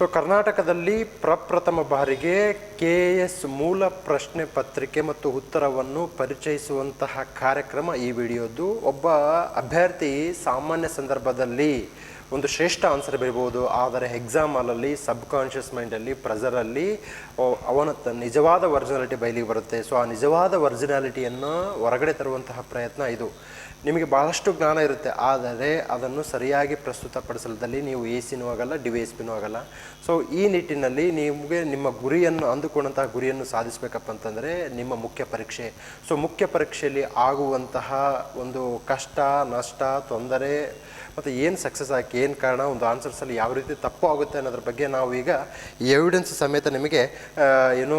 So ಕರ್ನಾಟಕದಲ್ಲಿ ಪ್ರಪ್ರಥಮ ಬಾರಿಗೆ ಕೆ ಎಸ್ ಮೂಲ ಪ್ರಶ್ನೆ ಪತ್ರಿಕೆ ಮತ್ತು ಉತ್ತರವನ್ನು ಪರಿಚಯಿಸುವಂತಹ ಕಾರ್ಯಕ್ರಮ ಈ ವಿಡಿಯೋದು. ಒಬ್ಬ ಅಭ್ಯರ್ಥಿ ಸಾಮಾನ್ಯ ಸಂದರ್ಭದಲ್ಲಿ ಒಂದು ಶ್ರೇಷ್ಠ ಆನ್ಸರ್ ಬರಬಹುದು ಆದರೆ ಎಕ್ಸಾಮ್ ಹಾಲಲ್ಲಿ ಸಬ್ ಕಾನ್ಷಿಯಸ್ ಮೈಂಡಲ್ಲಿ ಪ್ರೆಸರಲ್ಲಿ ಅವನ ನಿಜವಾದ ಒರಿಜಿನಾಲಿಟಿ ಬಯಲಿಗೆ ಬರುತ್ತೆ. ಸೊ ಆ ನಿಜವಾದ ಒರಿಜಿನಾಲಿಟಿಯನ್ನು ಹೊರಗಡೆ ತರುವಂತಹ ಪ್ರಯತ್ನ ಇದು. ನಿಮಗೆ ಭಾಳಷ್ಟು ಜ್ಞಾನ ಇರುತ್ತೆ. ಆದರೆ ಅದನ್ನು ಸರಿಯಾಗಿ ಪ್ರಸ್ತುತಪಡಿಸಲದಲ್ಲಿ ನೀವು ಎ ಸಿನೂ ಆಗಲ್ಲ ಡಿ ಎಸ್ ಪಿನೂ ಆಗಲ್ಲ. ಸೊ ಈ ನಿಟ್ಟಿನಲ್ಲಿ ನಿಮಗೆ ನಿಮ್ಮ ಗುರಿಯನ್ನು, ಅಂದುಕೊಂಡಂತಹ ಗುರಿಯನ್ನು ಸಾಧಿಸಬೇಕಪ್ಪ ಅಂತಂದರೆ ನಿಮ್ಮ ಮುಖ್ಯ ಪರೀಕ್ಷೆ. ಸೊ ಮುಖ್ಯ ಪರೀಕ್ಷೆಯಲ್ಲಿ ಆಗುವಂತಹ ಒಂದು ಕಷ್ಟ, ನಷ್ಟ, ತೊಂದರೆ ಮತ್ತು ಏನು ಸಕ್ಸಸ್ ಆಗಿ ಏನು ಕಾರಣ, ಒಂದು ಆನ್ಸರ್ಸಲ್ಲಿ ಯಾವ ರೀತಿ ತಪ್ಪು ಆಗುತ್ತೆ ಅನ್ನೋದ್ರ ಬಗ್ಗೆ ನಾವು ಈಗ ಎವಿಡೆನ್ಸ್ ಸಮೇತ ನಿಮಗೆ ಏನು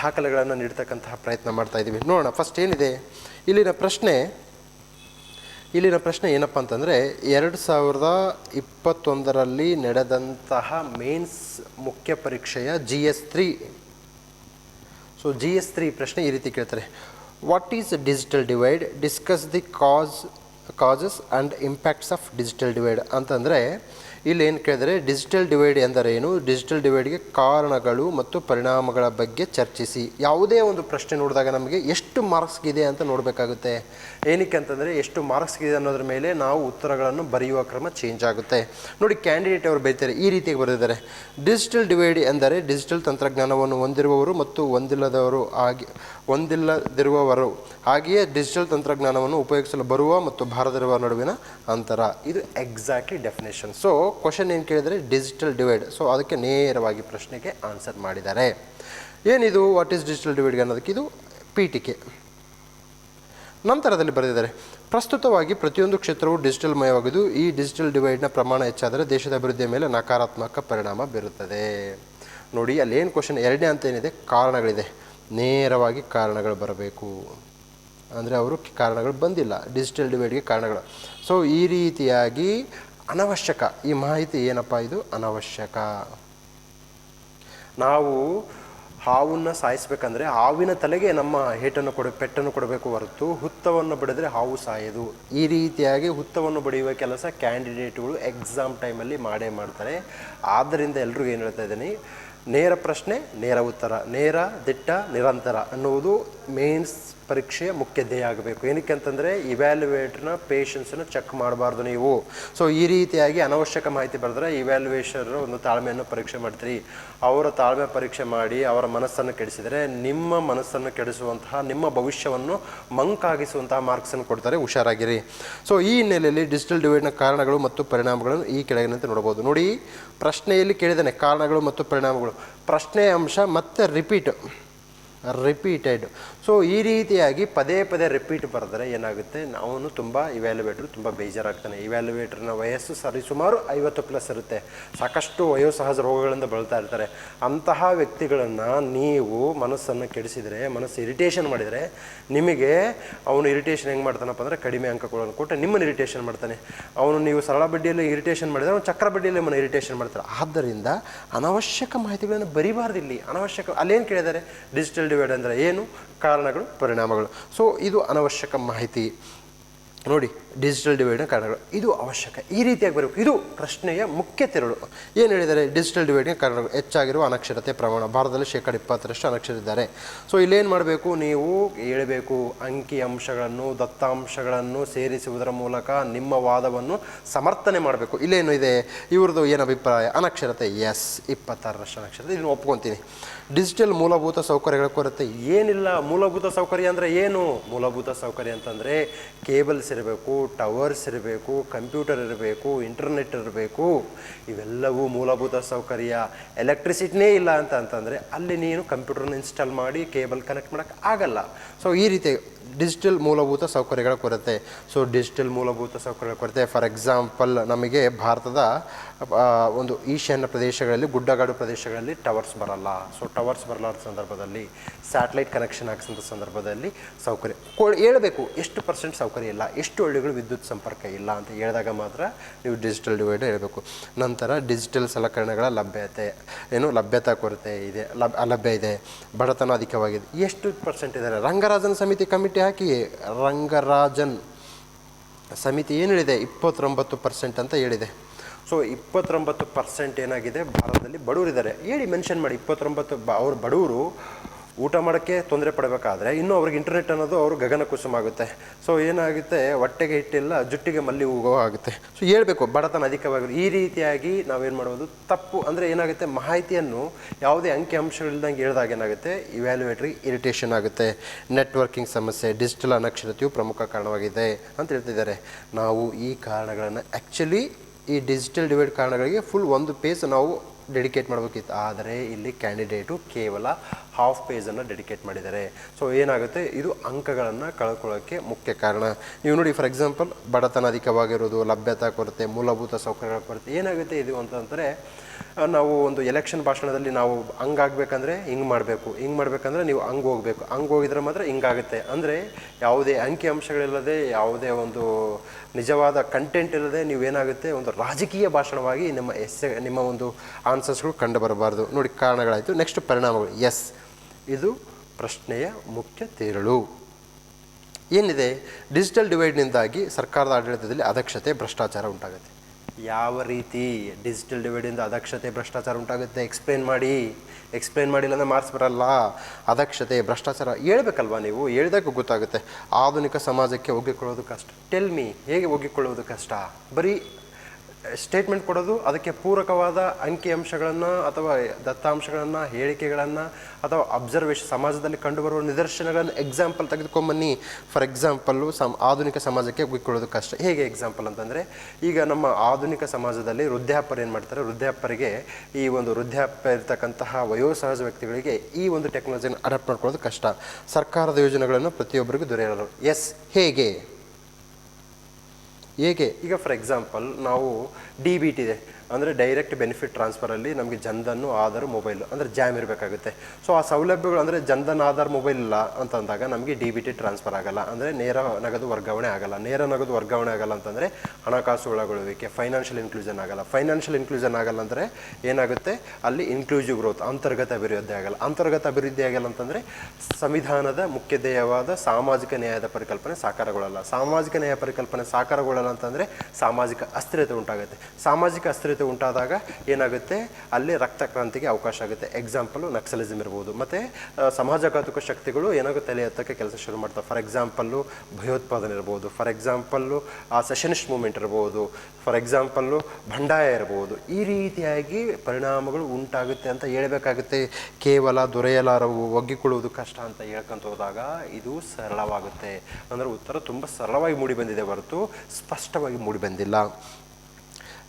ದಾಖಲೆಗಳನ್ನು ನೀಡ್ತಕ್ಕಂತಹ ಪ್ರಯತ್ನ ಮಾಡ್ತಾ ಇದ್ದೀವಿ ನೋಡೋಣ ಫಸ್ಟ್ ಏನಿದೆ? ಇಲ್ಲಿನ ಪ್ರಶ್ನೆ ಇಲ್ಲಿನ ಪ್ರಶ್ನೆ ಏನಪ್ಪ ಅಂತಂದರೆ, ಎರಡು ಸಾವಿರದ ಇಪ್ಪತ್ತೊಂದರಲ್ಲಿ ನಡೆದಂತಹ ಮೇನ್ಸ್ ಮುಖ್ಯ ಪರೀಕ್ಷೆಯ G S three so G S three ಪ್ರಶ್ನೆ ಈ ರೀತಿ ಕೇಳ್ತಾರೆ. What is digital divide discuss the cause causes and impacts of digital divide ಅಂತಂದರೆ ಇಲ್ಲಿ ಏನು ಕೇಳಿದರೆ ಡಿಜಿಟಲ್ ಡಿವೈಡ್ ಎಂದರೇನು ಡಿಜಿಟಲ್ ಡಿವೈಡ್ಗೆ ಕಾರಣಗಳು ಮತ್ತು ಪರಿಣಾಮಗಳ ಬಗ್ಗೆ ಚರ್ಚಿಸಿ. ಯಾವುದೇ ಒಂದು ಪ್ರಶ್ನೆ ನೋಡಿದಾಗ ನಮಗೆ ಎಷ್ಟು ಮಾರ್ಕ್ಸ್ಗಿದೆ ಅಂತ ನೋಡಬೇಕಾಗುತ್ತೆ. ಏನಕ್ಕೆ ಅಂತಂದರೆ ಎಷ್ಟು ಮಾರ್ಕ್ಸ್ಗಿದೆ ಅನ್ನೋದ್ರ ಮೇಲೆ ನಾವು ಉತ್ತರಗಳನ್ನು ಬರೆಯುವ ಕ್ರಮ ಚೇಂಜ್ ಆಗುತ್ತೆ. ನೋಡಿ ಕ್ಯಾಂಡಿಡೇಟ್ ಅವರು ಬರೀತಾರೆ, ಈ ರೀತಿಯಾಗಿ ಬರೆದಿದ್ದಾರೆ. ಡಿಜಿಟಲ್ ಡಿವೈಡ್ ಎಂದರೆ ಡಿಜಿಟಲ್ ತಂತ್ರಜ್ಞಾನವನ್ನು ಹೊಂದಿರುವವರು ಮತ್ತು ಹೊಂದಿಲ್ಲದವರು ಆಗಿ, ಹೊಂದಿಲ್ಲದಿರುವವರು. ಹಾಗೆಯೇ ಡಿಜಿಟಲ್ ತಂತ್ರಜ್ಞಾನವನ್ನು ಉಪಯೋಗಿಸಲು ಬರುವ ಮತ್ತು ಬಾರದಿರುವ ನಡುವಿನ ಅಂತರ. ಇದು ಎಕ್ಸಾಕ್ಟ್ಲಿ ಡೆಫಿನೇಷನ್ ಸೊ ಕ್ವಶನ್ ಏನು ಕೇಳಿದರೆ ಡಿಜಿಟಲ್ ಡಿವೈಡ್ ಸೊ ಅದಕ್ಕೆ ನೇರವಾಗಿ ಪ್ರಶ್ನೆಗೆ ಆನ್ಸರ್ ಮಾಡಿದ್ದಾರೆ. ಏನಿದು? ವಾಟ್ ಈಸ್ ಡಿಜಿಟಲ್ ಡಿವೈಡ್ ಅನ್ನೋದಕ್ಕೆ ಇದು ಪೀಠಿಕೆ ನಂತರದಲ್ಲಿ ಬರೆದಿದ್ದಾರೆ, ಪ್ರಸ್ತುತವಾಗಿ ಪ್ರತಿಯೊಂದು ಕ್ಷೇತ್ರವು ಡಿಜಿಟಲ್ ಮಯವಾಗಿದ್ದು ಈ ಡಿಜಿಟಲ್ ಡಿವೈಡ್ನ ಪ್ರಮಾಣ ಹೆಚ್ಚಾದರೆ ದೇಶದ ಅಭಿವೃದ್ಧಿಯ ಮೇಲೆ ನಕಾರಾತ್ಮಕ ಪರಿಣಾಮ ಬೀರುತ್ತದೆ. ನೋಡಿ, ಅಲ್ಲಿ ಏನು ಕ್ವಶನ್ ಎರಡನೇ ಅಂತ ಏನಿದೆ? ಕಾರಣಗಳಿದೆ. ನೇರವಾಗಿ ಕಾರಣಗಳು ಬರಬೇಕು. ಅಂದರೆ ಅವರು ಕಾರಣಗಳು ಬಂದಿಲ್ಲ. ಡಿಜಿಟಲ್ ಡಿವೈಡ್ಗೆ ಕಾರಣಗಳು. ಸೊ ಈ ರೀತಿಯಾಗಿ ಅನವಶ್ಯಕ. ಈ ಮಾಹಿತಿ ಏನಪ್ಪ ಇದು? ಅನವಶ್ಯಕ. ನಾವು ಹಾವನ್ನು ಸಾಯಿಸ್ಬೇಕಂದ್ರೆ ಹಾವಿನ ತಲೆಗೆ ನಮ್ಮ ಹೇಟನ್ನು ಕೊಡ, ಪೆಟ್ಟನ್ನು ಕೊಡಬೇಕು ಹೊರತು ಹುತ್ತವನ್ನು ಬಡಿದ್ರೆ ಹಾವು ಸಾಯೋದು. ಈ ರೀತಿಯಾಗಿ ಹುತ್ತವನ್ನು ಬಡಿಯುವ ಕೆಲಸ ಕ್ಯಾಂಡಿಡೇಟ್ಗಳು ಎಕ್ಸಾಮ್ ಟೈಮಲ್ಲಿ ಮಾಡೇ ಮಾಡ್ತಾರೆ. ಆದ್ದರಿಂದ ಎಲ್ರಿಗೂ ಏನು ಹೇಳ್ತಾ ಇದ್ದೀನಿ? ನೇರ ಪ್ರಶ್ನೆ, ನೇರ ಉತ್ತರ, ನೇರ ದಿಟ್ಟ, ನಿರಂತರ ಅನ್ನುವುದು ಮೇನ್ಸ್ ಪರೀಕ್ಷೆಯ ಮುಖ್ಯ ಧ್ಯೇಯ ಆಗಬೇಕು. ಏನಕ್ಕೆ ಅಂತಂದರೆ ಇವ್ಯಾಲ್ಯುವೇಟ್ರನ್ನ ಪೇಷನ್ಸನ್ನು ಚೆಕ್ ಮಾಡಬಾರ್ದು ನೀವು. ಸೊ ಈ ರೀತಿಯಾಗಿ ಅನವಶ್ಯಕ ಮಾಹಿತಿ ಬರೆದ್ರೆ ಇವ್ಯಾಲ್ಯುವೇಷನ್ ಒಂದು ತಾಳ್ಮೆಯನ್ನು ಪರೀಕ್ಷೆ ಮಾಡ್ತೀರಿ. ಅವರ ತಾಳ್ಮೆ ಪರೀಕ್ಷೆ ಮಾಡಿ ಅವರ ಮನಸ್ಸನ್ನು ಕೆಡಿಸಿದರೆ ನಿಮ್ಮ ಮನಸ್ಸನ್ನು ಕೆಡಿಸುವಂತಹ, ನಿಮ್ಮ ಭವಿಷ್ಯವನ್ನು ಮಂಕಾಗಿಸುವಂತಹ ಮಾರ್ಕ್ಸನ್ನು ಕೊಡ್ತಾರೆ ಹುಷಾರಾಗಿರಿ. ಸೊ ಈ ಹಿನ್ನೆಲೆಯಲ್ಲಿ ಡಿಜಿಟಲ್ ಡಿವೈಡ್ನ ಕಾರಣಗಳು ಮತ್ತು ಪರಿಣಾಮಗಳನ್ನು ಈ ಕೆಳಗಿನಂತೆ ನೋಡಬಹುದು. ನೋಡಿ, ಪ್ರಶ್ನೆಯಲ್ಲಿ ಕೇಳಿದ್ದಾನೆ, ಕಾರಣಗಳು ಮತ್ತು ಪರಿಣಾಮಗಳು. ಪ್ರಶ್ನೆಯ ಅಂಶ ಮತ್ತೆ ರಿಪೀಟ್ ರಿಪೀಟೆಡ್ ಸೊ ಈ ರೀತಿಯಾಗಿ ಪದೇ ಪದೇ ರಿಪೀಟ್ ಬರೆದ್ರೆ ಏನಾಗುತ್ತೆ? ಅವನು ತುಂಬ ಇವ್ಯಾಲ್ಯುವೇಟ್ರು ತುಂಬ ಬೇಜಾರಾಗ್ತಾನೆ. ಇವ್ಯಾಲ್ಯುವೇಟ್ರನ್ನ ವಯಸ್ಸು ಸರಿ ಸುಮಾರು ಐವತ್ತು ಪ್ಲಸ್ ಇರುತ್ತೆ. ಸಾಕಷ್ಟು ವಯೋಸಹಜ ರೋಗಗಳಿಂದ ಬಳಲ್ತಾ ಇರ್ತಾರೆ. ಅಂತಹ ವ್ಯಕ್ತಿಗಳನ್ನು ನೀವು ಮನಸ್ಸನ್ನು ಕೆಡಿಸಿದರೆ, ಮನಸ್ಸು ಇರಿಟೇಷನ್ ಮಾಡಿದರೆ, ನಿಮಗೆ ಅವನು ಇರಿಟೇಷನ್ ಹೆಂಗೆ ಮಾಡ್ತಾನಪ್ಪ ಅಂದರೆ ಕಡಿಮೆ ಅಂಕಗಳನ್ನು ಕೊಟ್ಟು ನಿಮ್ಮನ್ನು ಇರಿಟೇಷನ್ ಮಾಡ್ತಾನೆ. ಅವನು ನೀವು ಸರಳ ಬಡ್ಡಿಯಲ್ಲಿ ಇರಿಟೇಷನ್ ಮಾಡಿದರೆ ಅವನು ಚಕ್ರ ಬಡ್ಡಿಯಲ್ಲಿ ನಿಮ್ಮನ್ನು ಇರಿಟೇಷನ್ ಮಾಡ್ತಾರೆ ಆದ್ದರಿಂದ ಅನವಶ್ಯಕ ಮಾಹಿತಿಗಳನ್ನು ಬರಿಬಾರ್ದು ಇಲ್ಲಿ ಅನವಶ್ಯಕ ಅಲ್ಲೇನು ಕೇಳಿದ್ದಾರೆ? ಡಿಜಿಟಲ್ ಡಿವೈಡ್ ಅಂದರೆ ಏನು? ಕಾರಣಗಳು, ಪರಿಣಾಮಗಳು. ಸೊ ಇದು ಅನವಶ್ಯಕ ಮಾಹಿತಿ. ನೋಡಿ ಡಿಜಿಟಲ್ ಡಿವೈಡ್ನ ಕಾರಣಗಳು. ಇದು ಅವಶ್ಯಕ. ಈ ರೀತಿಯಾಗಿ ಬರಬೇಕು. ಇದು ಪ್ರಶ್ನೆಯ ಮುಖ್ಯ ತಿರುಳು. ಏನು ಹೇಳಿದ್ದಾರೆ? ಡಿಜಿಟಲ್ ಡಿವೈಡ್ಗೆ ಕಾರಣಗಳು. ಹೆಚ್ಚಾಗಿರುವ ಅನಕ್ಷರತೆ ಪ್ರಮಾಣ. ಭಾರತದಲ್ಲಿ ಶೇಕಡ ಇಪ್ಪತ್ತರಷ್ಟು ಅನಕ್ಷರಿದ್ದಾರೆ ಸೊ ಇಲ್ಲೇನು ಮಾಡಬೇಕು? ನೀವು ಹೇಳಬೇಕು. ಅಂಕಿ ಅಂಶಗಳನ್ನು, ದತ್ತಾಂಶಗಳನ್ನು ಸೇರಿಸುವುದರ ಮೂಲಕ ನಿಮ್ಮ ವಾದವನ್ನು ಸಮರ್ಥನೆ ಮಾಡಬೇಕು. ಇಲ್ಲೇನು ಇದೆ? ಇವ್ರದ್ದು ಏನು ಅಭಿಪ್ರಾಯ? ಅನಕ್ಷರತೆ. ಎಸ್ ಇಪ್ಪತ್ತಾರರಷ್ಟು ಅನಕ್ಷರತೆ. ಇದನ್ನು ಒಪ್ಕೊತೀನಿ. ಡಿಜಿಟಲ್ ಮೂಲಭೂತ ಸೌಕರ್ಯಗಳ ಕೊರತೆ ಏನಿಲ್ಲ. ಮೂಲಭೂತ ಸೌಕರ್ಯ ಅಂದರೆ ಏನು? ಮೂಲಭೂತ ಸೌಕರ್ಯ ಅಂತಂದರೆ ಕೇಬಲ್ಸ್ ಇರಬೇಕು, ಟವರ್ಸ್ ಇರಬೇಕು, ಕಂಪ್ಯೂಟರ್ ಇರಬೇಕು, ಇಂಟರ್ನೆಟ್ ಇರಬೇಕು. ಇವೆಲ್ಲವೂ ಮೂಲಭೂತ ಸೌಕರ್ಯ. ಎಲೆಕ್ಟ್ರಿಸಿಟಿನೇ ಇಲ್ಲ ಅಂತ ಅಂತಂದರೆ ಅಲ್ಲಿ ನೀನು ಕಂಪ್ಯೂಟರ್ನ ಇನ್ಸ್ಟಾಲ್ ಮಾಡಿ ಕೇಬಲ್ ಕನೆಕ್ಟ್ ಮಾಡೋಕ್ಕೆ ಆಗಲ್ಲ. ಸೊ ಈ ರೀತಿ ಡಿಜಿಟಲ್ ಮೂಲಭೂತ ಸೌಕರ್ಯಗಳ ಕೊರತೆ. ಸೊ ಡಿಜಿಟಲ್ ಮೂಲಭೂತ ಸೌಕರ್ಯಗಳ ಕೊರತೆ ಫಾರ್ ಎಕ್ಸಾಂಪಲ್ ನಮಗೆ ಭಾರತದ ಒಂದು ಈಶಾನ್ಯ ಪ್ರದೇಶಗಳಲ್ಲಿ, ಗುಡ್ಡಗಾಡು ಪ್ರದೇಶಗಳಲ್ಲಿ ಟವರ್ಸ್ ಬರಲ್ಲ. ಸೊ ಟವರ್ಸ್ ಬರಲಾರ್ದ ಸಂದರ್ಭದಲ್ಲಿ, ಸ್ಯಾಟಲೈಟ್ ಕನೆಕ್ಷನ್ ಹಾಕ್ಸೋಂಥ ಸಂದರ್ಭದಲ್ಲಿ ಸೌಕರ್ಯ. ಕೊ, ಹೇಳಬೇಕು, ಎಷ್ಟು ಪರ್ಸೆಂಟ್ ಸೌಕರ್ಯ ಇಲ್ಲ, ಎಷ್ಟು ಹಳ್ಳಿಗಳು ವಿದ್ಯುತ್ ಸಂಪರ್ಕ ಇಲ್ಲ ಅಂತ ಹೇಳಿದಾಗ ಮಾತ್ರ ನೀವು ಡಿಜಿಟಲ್ ಡಿವೈಡ್ ಹೇಳಬೇಕು. ನಂತರ ಡಿಜಿಟಲ್ ಸಲಕರಣೆಗಳ ಲಭ್ಯತೆ. ಏನು, ಲಭ್ಯತಾ ಕೊರತೆ ಇದೆ ಲಭ್ಯ ಇದೆ, ಬಡತನ ಅಧಿಕವಾಗಿದೆ. ಎಷ್ಟು ಪರ್ಸೆಂಟ್ ಇದ್ದಾರೆ? ರಂಗರಾಜನ್ ಸಮಿತಿ ಕಮಿಟಿ ಹಾಕಿ ರಂಗರಾಜನ್ ಸಮಿತಿ ಏನು ಹೇಳಿದೆ ಇಪ್ಪತ್ತೊಂಬತ್ತು ಪರ್ಸೆಂಟ್ ಅಂತ ಹೇಳಿದೆ. ಸೊ ಇಪ್ಪತ್ತೊಂಬತ್ತು ಪರ್ಸೆಂಟ್ ಏನಾಗಿದೆ? ಭಾರತದಲ್ಲಿ ಬಡವರಿದ್ದಾರೆ. ಹೇಳಿ ಮೆನ್ಷನ್ ಮಾಡಿ. ಇಪ್ಪತ್ತೊಂಬತ್ತು ಬ ಅವ್ರ ಬಡವರು ಊಟ ಮಾಡೋಕ್ಕೆ ತೊಂದರೆ ಪಡಬೇಕಾದ್ರೆ ಇನ್ನೂ ಅವ್ರಿಗೆ ಇಂಟರ್ನೆಟ್ ಅನ್ನೋದು ಅವರು ಗಗನ ಕುಸುಮ ಆಗುತ್ತೆ. ಸೊ ಏನಾಗುತ್ತೆ? ಹೊಟ್ಟೆಗೆ ಹಿಟ್ಟಿಲ್ಲ, ಜುಟ್ಟಿಗೆ ಮಲ್ಲಿ ಹೋಗೋ ಆಗುತ್ತೆ. ಸೊ ಹೇಳಬೇಕು, ಬಡತನ ಅಧಿಕವಾಗಿ ಈ ರೀತಿಯಾಗಿ ನಾವೇನು ಮಾಡ್ಬೋದು? ತಪ್ಪು, ಅಂದರೆ ಏನಾಗುತ್ತೆ? ಮಾಹಿತಿಯನ್ನು ಯಾವುದೇ ಅಂಕಿ ಅಂಶಗಳಿಲ್ದಂಗೆ ಹೇಳಿದಾಗ ಏನಾಗುತ್ತೆ? ಇವ್ಯಾಲ್ಯುವೇಟ್ರಿ ಇರಿಟೇಷನ್ ಆಗುತ್ತೆ. ನೆಟ್ವರ್ಕಿಂಗ್ ಸಮಸ್ಯೆ ಡಿಜಿಟಲ್ ಅನಕ್ಷರತೆಯು ಪ್ರಮುಖ ಕಾರಣವಾಗಿದೆ ಅಂತ ಹೇಳ್ತಿದ್ದಾರೆ. ನಾವು ಈ ಕಾರಣಗಳನ್ನು ಆ್ಯಕ್ಚುಲಿ ಈ ಡಿಜಿಟಲ್ ಡಿವೈಡ್ ಕಾರಣಗಳಿಗೆ ಫುಲ್ ಒಂದು ಪೇಸ್ ನಾವು ಡೆಡಿಕೇಟ್ ಮಾಡಬೇಕಿತ್ತು. ಆದರೆ ಇಲ್ಲಿ ಕ್ಯಾಂಡಿಡೇಟು ಕೇವಲ ಹಾಫ್ ಪೇಜನ್ನು ಡೆಡಿಕೇಟ್ ಮಾಡಿದ್ದಾರೆ. ಸೊ ಏನಾಗುತ್ತೆ? ಇದು ಅಂಕಗಳನ್ನು ಕಳ್ಕೊಳ್ಳೋಕ್ಕೆ ಮುಖ್ಯ ಕಾರಣ. ನೀವು ನೋಡಿ ಫಾರ್ ಎಕ್ಸಾಂಪಲ್ ಬಡತನ ಅಧಿಕವಾಗಿರೋದು ಲಭ್ಯತಾ ಕೊರತೆ, ಮೂಲಭೂತ ಸೌಕರ್ಯಗಳ ಕೊರತೆ, ಏನಾಗುತ್ತೆ ಇದು ಅಂತಂದರೆ ನಾವು ಒಂದು ಎಲೆಕ್ಷನ್ ಭಾಷಣದಲ್ಲಿ ನಾವು ಹಂಗಾಗಬೇಕಂದ್ರೆ ಹಿಂಗೆ ಮಾಡಬೇಕು, ಹಿಂಗೆ ಮಾಡಬೇಕಂದ್ರೆ ನೀವು ಹಂಗೆ ಹೋಗಬೇಕು. ಹಂಗೆ ಹೋಗಿದ್ರೆ ಮಾತ್ರ ಹಿಂಗಾಗುತ್ತೆ ಅಂದರೆ ಯಾವುದೇ ಅಂಕಿ ಅಂಶಗಳಿಲ್ಲದೆ ಯಾವುದೇ ಒಂದು ನಿಜವಾದ ಕಂಟೆಂಟ್ ಇಲ್ಲದೆ ನೀವೇನಾಗುತ್ತೆ ಒಂದು ರಾಜಕೀಯ ಭಾಷಣವಾಗಿ ನಿಮ್ಮ ಎಸ್ ನಿಮ್ಮ ಒಂದು ಆನ್ಸರ್ಸ್ಗಳು ಕಂಡು ಬರಬಾರ್ದು. ನೋಡಿ ಕಾರಣಗಳಾಯಿತು. ನೆಕ್ಸ್ಟ್ ಪರಿಣಾಮಗಳು. ಎಸ್ ಇದು ಪ್ರಶ್ನೆಯ ಮುಖ್ಯ ತೇರಳು. ಏನಿದೆ? ಡಿಜಿಟಲ್ ಡಿವೈಡ್ನಿಂದಾಗಿ ಸರ್ಕಾರದ ಆಡಳಿತದಲ್ಲಿ ಅದಕ್ಷತೆ, ಭ್ರಷ್ಟಾಚಾರ ಉಂಟಾಗುತ್ತೆ. ಯಾವ ರೀತಿ ಡಿಜಿಟಲ್ ಡಿವೈಡಿಂದ ಅದಕ್ಷತೆ, ಭ್ರಷ್ಟಾಚಾರ ಉಂಟಾಗುತ್ತೆ? ಎಕ್ಸ್ಪ್ಲೇನ್ ಮಾಡಿ. ಎಕ್ಸ್ಪ್ಲೇನ್ ಮಾಡಿಲ್ಲ ಅಂದರೆ ಮಾರ್ಕ್ಸ್ ಬರಲ್ಲ. ಅದಕ್ಷತೆ, ಭ್ರಷ್ಟಾಚಾರ ಹೇಳ್ಬೇಕಲ್ವಾ ನೀವು? ಹೇಳಿದಾಗ ಗೊತ್ತಾಗುತ್ತೆ. ಆಧುನಿಕ ಸಮಾಜಕ್ಕೆ ಒಗ್ಗಿಕೊಳ್ಳೋದು ಕಷ್ಟ. ಟೆಲ್ ಮಿ ಹೇಗೆ ಒಗ್ಗಿಕೊಳ್ಳೋದು ಕಷ್ಟ? ಬರೀ ಸ್ಟೇಟ್ಮೆಂಟ್ ಕೊಡೋದು, ಅದಕ್ಕೆ ಪೂರಕವಾದ ಅಂಕಿ ಅಂಶಗಳನ್ನು ಅಥವಾ ದತ್ತಾಂಶಗಳನ್ನು, ಹೇಳಿಕೆಗಳನ್ನು ಅಥವಾ ಅಬ್ಸರ್ವೇಷನ್ ಸಮಾಜದಲ್ಲಿ ಕಂಡುಬರುವ ನಿದರ್ಶನಗಳನ್ನು ಎಕ್ಸಾಂಪಲ್ ತೆಗೆದುಕೊಂಬನ್ನಿ. ಫಾರ್ ಎಕ್ಸಾಂಪಲ್ಲು ಸಮ್, ಆಧುನಿಕ ಸಮಾಜಕ್ಕೆ ಒಗ್ಗಿಕೊಳ್ಳೋದು ಕಷ್ಟ ಹೇಗೆ ಎಕ್ಸಾಂಪಲ್ ಅಂತಂದರೆ, ಈಗ ನಮ್ಮ ಆಧುನಿಕ ಸಮಾಜದಲ್ಲಿ ವೃದ್ಧಾಪ್ಯರು ಏನು ಮಾಡ್ತಾರೆ? ವೃದ್ಧಾಪ್ಯರಿಗೆ ಈ ಒಂದು ವೃದ್ಧಾಪ್ಯ ಇರತಕ್ಕಂತಹ ವಯೋಸಹಜ ವ್ಯಕ್ತಿಗಳಿಗೆ ಈ ಒಂದು ಟೆಕ್ನಾಲಜಿಯನ್ನು ಅಡಾಪ್ಟ್ ಮಾಡ್ಕೊಳ್ಳೋದು ಕಷ್ಟ. ಸರ್ಕಾರದ ಯೋಜನೆಗಳನ್ನು ಪ್ರತಿಯೊಬ್ಬರಿಗೂ ದೊರೆಯಲು ಎಸ್ ಹೇಗೆ? ಹೇಗೆ ಈಗ ಫಾರ್ ಎಕ್ಸಾಂಪಲ್ ನಾವು ಡಿ ಬಿ ಟಿ ಇದೆ. ಅಂದರೆ ಡೈರೆಕ್ಟ್ ಬೆನಿಫಿಟ್ ಟ್ರಾನ್ಸ್ಫರಲ್ಲಿ ನಮಗೆ ಜನ್ಧನ್ನು ಆಧಾರ್ ಮೊಬೈಲ್ ಅಂದರೆ ಜಾಮ್ ಇರಬೇಕಾಗುತ್ತೆ. ಸೊ ಆ ಸೌಲಭ್ಯಗಳು ಅಂದರೆ ಜನ್ಧನ್ ಆಧಾರ್ ಮೊಬೈಲ್ ಇಲ್ಲ ಅಂತಂದಾಗ ನಮಗೆ ಡಿ ಬಿ ಟಿ ಟ್ರಾನ್ಸ್ಫರ್ ಆಗಲ್ಲ. ಅಂದರೆ ನೇರ ನಗದು ವರ್ಗಾವಣೆ ಆಗಲ್ಲ. ನೇರ ನಗದು ವರ್ಗಾವಣೆ ಆಗಲ್ಲ ಅಂತಂದರೆ ಹಣಕಾಸು ಒಳಗೊಳ್ಳುವಿಕೆ ಫೈನಾನ್ಷಿಯಲ್ ಇನ್ಕ್ಲೂಷನ್ ಆಗಲ್ಲ. ಫೈನಾನ್ಷಿಯಲ್ ಇನ್ಕ್ಲೂಷನ್ ಆಗಲ್ಲ ಅಂದರೆ ಏನಾಗುತ್ತೆ? ಅಲ್ಲಿ ಇನ್ಕ್ಲೂಸಿವ್ ಗ್ರೋತ್ ಅಂತರ್ಗತ ಅಭಿವೃದ್ಧಿ ಆಗಲ್ಲ. ಅಂತರ್ಗತ ಅಭಿವೃದ್ಧಿ ಆಗಲ್ಲ ಅಂತಂದರೆ ಸಂವಿಧಾನದ ಮುಖ್ಯ ಧ್ಯೇಯವಾದ ಸಾಮಾಜಿಕ ನ್ಯಾಯದ ಪರಿಕಲ್ಪನೆ ಸಾಕಾರಗೊಳ್ಳಲ್ಲ. ಸಾಮಾಜಿಕ ನ್ಯಾಯ ಪರಿಕಲ್ಪನೆ ಸಾಕಾರಗೊಳ್ಳಲ್ಲ ಅಂತಂದರೆ ಸಾಮಾಜಿಕ ಅಸ್ಥಿರತೆ ಉಂಟಾಗುತ್ತೆ. ಸಾಮಾಜಿಕ ಅಸ್ಥಿರತೆ ಉಂಟಾದಾಗ ಏನಾಗುತ್ತೆ? ಅಲ್ಲಿ ರಕ್ತ ಕ್ರಾಂತಿಗೆ ಅವಕಾಶ ಆಗುತ್ತೆ. ಎಕ್ಸಾಂಪಲು ನಕ್ಸಲಿಸಮ್ ಇರ್ಬೋದು. ಮತ್ತು ಸಮಾಜಘಾತುಕ ಶಕ್ತಿಗಳು ಏನಾಗುತ್ತೆ? ತಲೆ ಎತ್ತಕ್ಕೆ ಕೆಲಸ ಶುರು ಮಾಡ್ತಾರೆ ಫಾರ್ ಎಕ್ಸಾಂಪಲ್ಲು ಭಯೋತ್ಪಾದನೆ ಇರ್ಬೋದು. ಫಾರ್ ಎಕ್ಸಾಂಪಲ್ಲು ಆ ಸೆಷನಿಸ್ಟ್ ಮೂಮೆಂಟ್ ಇರ್ಬೋದು. ಫಾರ್ ಎಕ್ಸಾಂಪಲ್ಲು ಬಂಡಾಯ ಇರ್ಬೋದು. ಈ ರೀತಿಯಾಗಿ ಪರಿಣಾಮಗಳು ಉಂಟಾಗುತ್ತೆ ಅಂತ ಹೇಳಬೇಕಾಗುತ್ತೆ. ಕೇವಲ ದೊರೆಯಲಾರವು, ಒಗ್ಗಿಕೊಳ್ಳುವುದು ಕಷ್ಟ ಅಂತ ಹೇಳ್ಕೊಂತ ಹೋದಾಗ ಇದು ಸರಳವಾಗುತ್ತೆ. ಅಂದರೆ ಉತ್ತರ ತುಂಬ ಸರಳವಾಗಿ ಮೂಡಿಬಂದಿದೆ ಹೊರತು ಸ್ಪಷ್ಟವಾಗಿ ಮೂಡಿ ಬಂದಿಲ್ಲ.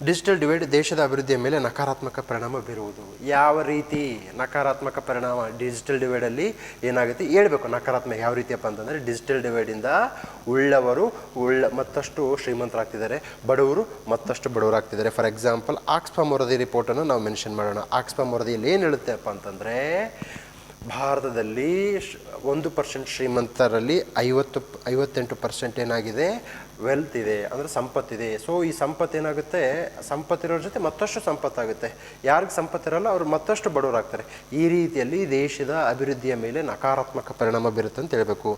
ಡಿಜಿಟಲ್ ಡಿವೈಡ್ ದೇಶದ ಅಭಿವೃದ್ಧಿಯ ಮೇಲೆ ನಕಾರಾತ್ಮಕ ಪರಿಣಾಮ ಬೀರುವುದು. ಯಾವ ರೀತಿ ನಕಾರಾತ್ಮಕ ಪರಿಣಾಮ ಡಿಜಿಟಲ್ ಡಿವೈಡಲ್ಲಿ ಏನಾಗುತ್ತೆ? ಹೇಳ್ಬೇಕು ನಕಾರಾತ್ಮಕ ಯಾವ ರೀತಿಯಪ್ಪ ಅಂತಂದರೆ ಡಿಜಿಟಲ್ ಡಿವೈಡಿಂದ ಉಳ್ಳವರು ಉಳ್ಳ ಮತ್ತಷ್ಟು ಶ್ರೀಮಂತರಾಗ್ತಿದ್ದಾರೆ, ಬಡವರು ಮತ್ತಷ್ಟು ಬಡವರಾಗ್ತಿದ್ದಾರೆ. ಫಾರ್ ಎಕ್ಸಾಂಪಲ್ ಆಕ್ಸ್ಫಾಮ್ ವರದಿ ರಿಪೋರ್ಟನ್ನು ನಾವು ಮೆನ್ಷನ್ ಮಾಡೋಣ. ಆಕ್ಸ್ಫಾಮ್ ವರದಿಯಲ್ಲಿ ಏನು ಹೇಳುತ್ತೆಪ್ಪ ಅಂತಂದರೆ ಭಾರತದಲ್ಲಿ ಒಂದು ಪರ್ಸೆಂಟ್ ಶ್ರೀಮಂತರಲ್ಲಿ ಐವತ್ತು, ಐವತ್ತೆಂಟು ಪರ್ಸೆಂಟ್ ಏನಾಗಿದೆ? ವೆಲ್ತ್ ಇದೆ, ಅಂದರೆ ಸಂಪತ್ತಿದೆ ಸೊ ಈ ಸಂಪತ್ತು ಏನಾಗುತ್ತೆ? ಸಂಪತ್ತಿರೋರ ಜೊತೆ ಮತ್ತಷ್ಟು ಸಂಪತ್ತಾಗುತ್ತೆ. ಯಾರಿಗೆ ಸಂಪತ್ತಿರಲ್ಲ, ಅವರು ಮತ್ತಷ್ಟು ಬಡವರಾಗ್ತಾರೆ. ಈ ರೀತಿಯಲ್ಲಿ ದೇಶದ ಅಭಿವೃದ್ಧಿಯ ಮೇಲೆ ನಕಾರಾತ್ಮಕ ಪರಿಣಾಮ ಬೀರುತ್ತೆ ಅಂತ ಹೇಳಬೇಕು.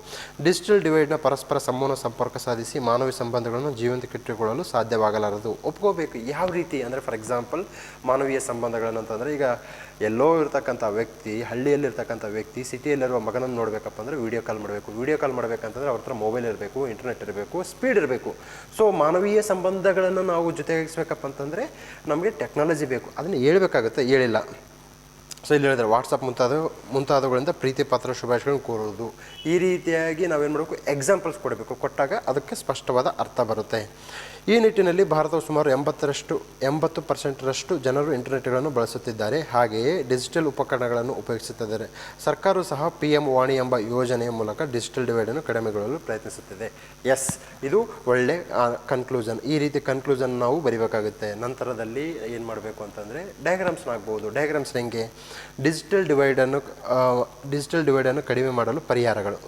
ಡಿಜಿಟಲ್ ಡಿವೈಡ್ನ ಪರಸ್ಪರ ಸಂವಹನ, ಸಂಪರ್ಕ ಸಾಧಿಸಿ ಮಾನವೀಯ ಸಂಬಂಧಗಳನ್ನು ಜೀವಂತಕ್ಕಿಟ್ಟುಕೊಳ್ಳಲು ಸಾಧ್ಯವಾಗಲಾರದು. ಒಪ್ಕೋಬೇಕು ಯಾವ ರೀತಿ? ಅಂದರೆ ಫಾರ್ ಎಕ್ಸಾಂಪಲ್ ಮಾನವೀಯ ಸಂಬಂಧಗಳನ್ನು ಅಂತಂದರೆ, ಈಗ ಎಲ್ಲೋ ಇರ್ತಕ್ಕಂಥ ವ್ಯಕ್ತಿ, ಹಳ್ಳಿಯಲ್ಲಿರ್ತಕ್ಕಂಥ ವ್ಯಕ್ತಿ, ಸಿಟಿಯಲ್ಲಿರುವ ಮಗನನ್ನು ನೋಡಬೇಕಪ್ಪ ಅಂದರೆ ವೀಡಿಯೋ ಕಾಲ್ ಮಾಡಬೇಕು. ವೀಡಿಯೋ ಕಾಲ್ ಮಾಡಬೇಕಂತಂದ್ರೆ ಅವ್ರ ಹತ್ರ ಮೊಬೈಲ್ ಇರಬೇಕು ಇಂಟರ್ನೆಟ್ ಇರಬೇಕು ಸ್ಪೀಡ್ ಇರಬೇಕು. ಸೊ ಮಾನವೀಯ ಸಂಬಂಧಗಳನ್ನು ನಾವು ಜೊತೆಗಿಸ್ಬೇಕಪ್ಪ ಅಂತಂದರೆ ನಮಗೆ ಟೆಕ್ನಾಲಜಿ ಬೇಕು. ಅದನ್ನು ಹೇಳ್ಬೇಕಾಗುತ್ತೆ, ಹೇಳಿಲ್ಲ. ಸೊ ಇಲ್ಲಿ ಹೇಳಿದ್ರೆ ವಾಟ್ಸಪ್ ಮುಂತಾದ, ಮುಂತಾದವುಗಳಿಂದ ಪ್ರೀತಿ ಪಾತ್ರ, ಶುಭಾಶಯಗಳನ್ನು ಕೋರೋದು. ಈ ರೀತಿಯಾಗಿ ನಾವೇನು ಮಾಡಬೇಕು? ಎಕ್ಸಾಂಪಲ್ಸ್ ಕೊಡಬೇಕು. ಕೊಟ್ಟಾಗ ಅದಕ್ಕೆ ಸ್ಪಷ್ಟವಾದ ಅರ್ಥ ಬರುತ್ತೆ. ಈ ನಿಟ್ಟಿನಲ್ಲಿ ಭಾರತವು ಸುಮಾರು ಎಂಬತ್ತರಷ್ಟು, ಎಂಬತ್ತು ಪರ್ಸೆಂಟರಷ್ಟು ಜನರು ಇಂಟರ್ನೆಟ್ಗಳನ್ನು ಬಳಸುತ್ತಿದ್ದಾರೆ. ಹಾಗೆಯೇ ಡಿಜಿಟಲ್ ಉಪಕರಣಗಳನ್ನು ಉಪಯೋಗಿಸುತ್ತಿದ್ದಾರೆ. ಸರ್ಕಾರವು ಸಹ ಪಿ ಎಂ ವಾಣಿ ಎಂಬ ಯೋಜನೆಯ ಮೂಲಕ ಡಿಜಿಟಲ್ ಡಿವೈಡನ್ನು ಕಡಿಮೆಗೊಳ್ಳಲು ಪ್ರಯತ್ನಿಸುತ್ತಿದೆ. ಎಸ್, ಇದು ಒಳ್ಳೆ ಕನ್ಕ್ಲೂಷನ್ ಈ ರೀತಿ ಕನ್ಕ್ಲೂಷನ್ ನಾವು ಬರಿಬೇಕಾಗುತ್ತೆ. ನಂತರದಲ್ಲಿ ಏನು ಮಾಡಬೇಕು ಅಂತಂದರೆ ಡಯಾಗ್ರಾಮ್ಸ್ ಆಗ್ಬೋದು. ಡಯಾಗ್ರಾಮ್ಸ್ ಹೆಂಗೆ? ಡಿಜಿಟಲ್ ಡಿವೈಡನ್ನು ಡಿಜಿಟಲ್ ಡಿವೈಡನ್ನು ಕಡಿಮೆ ಮಾಡಲು ಪರಿಹಾರಗಳು.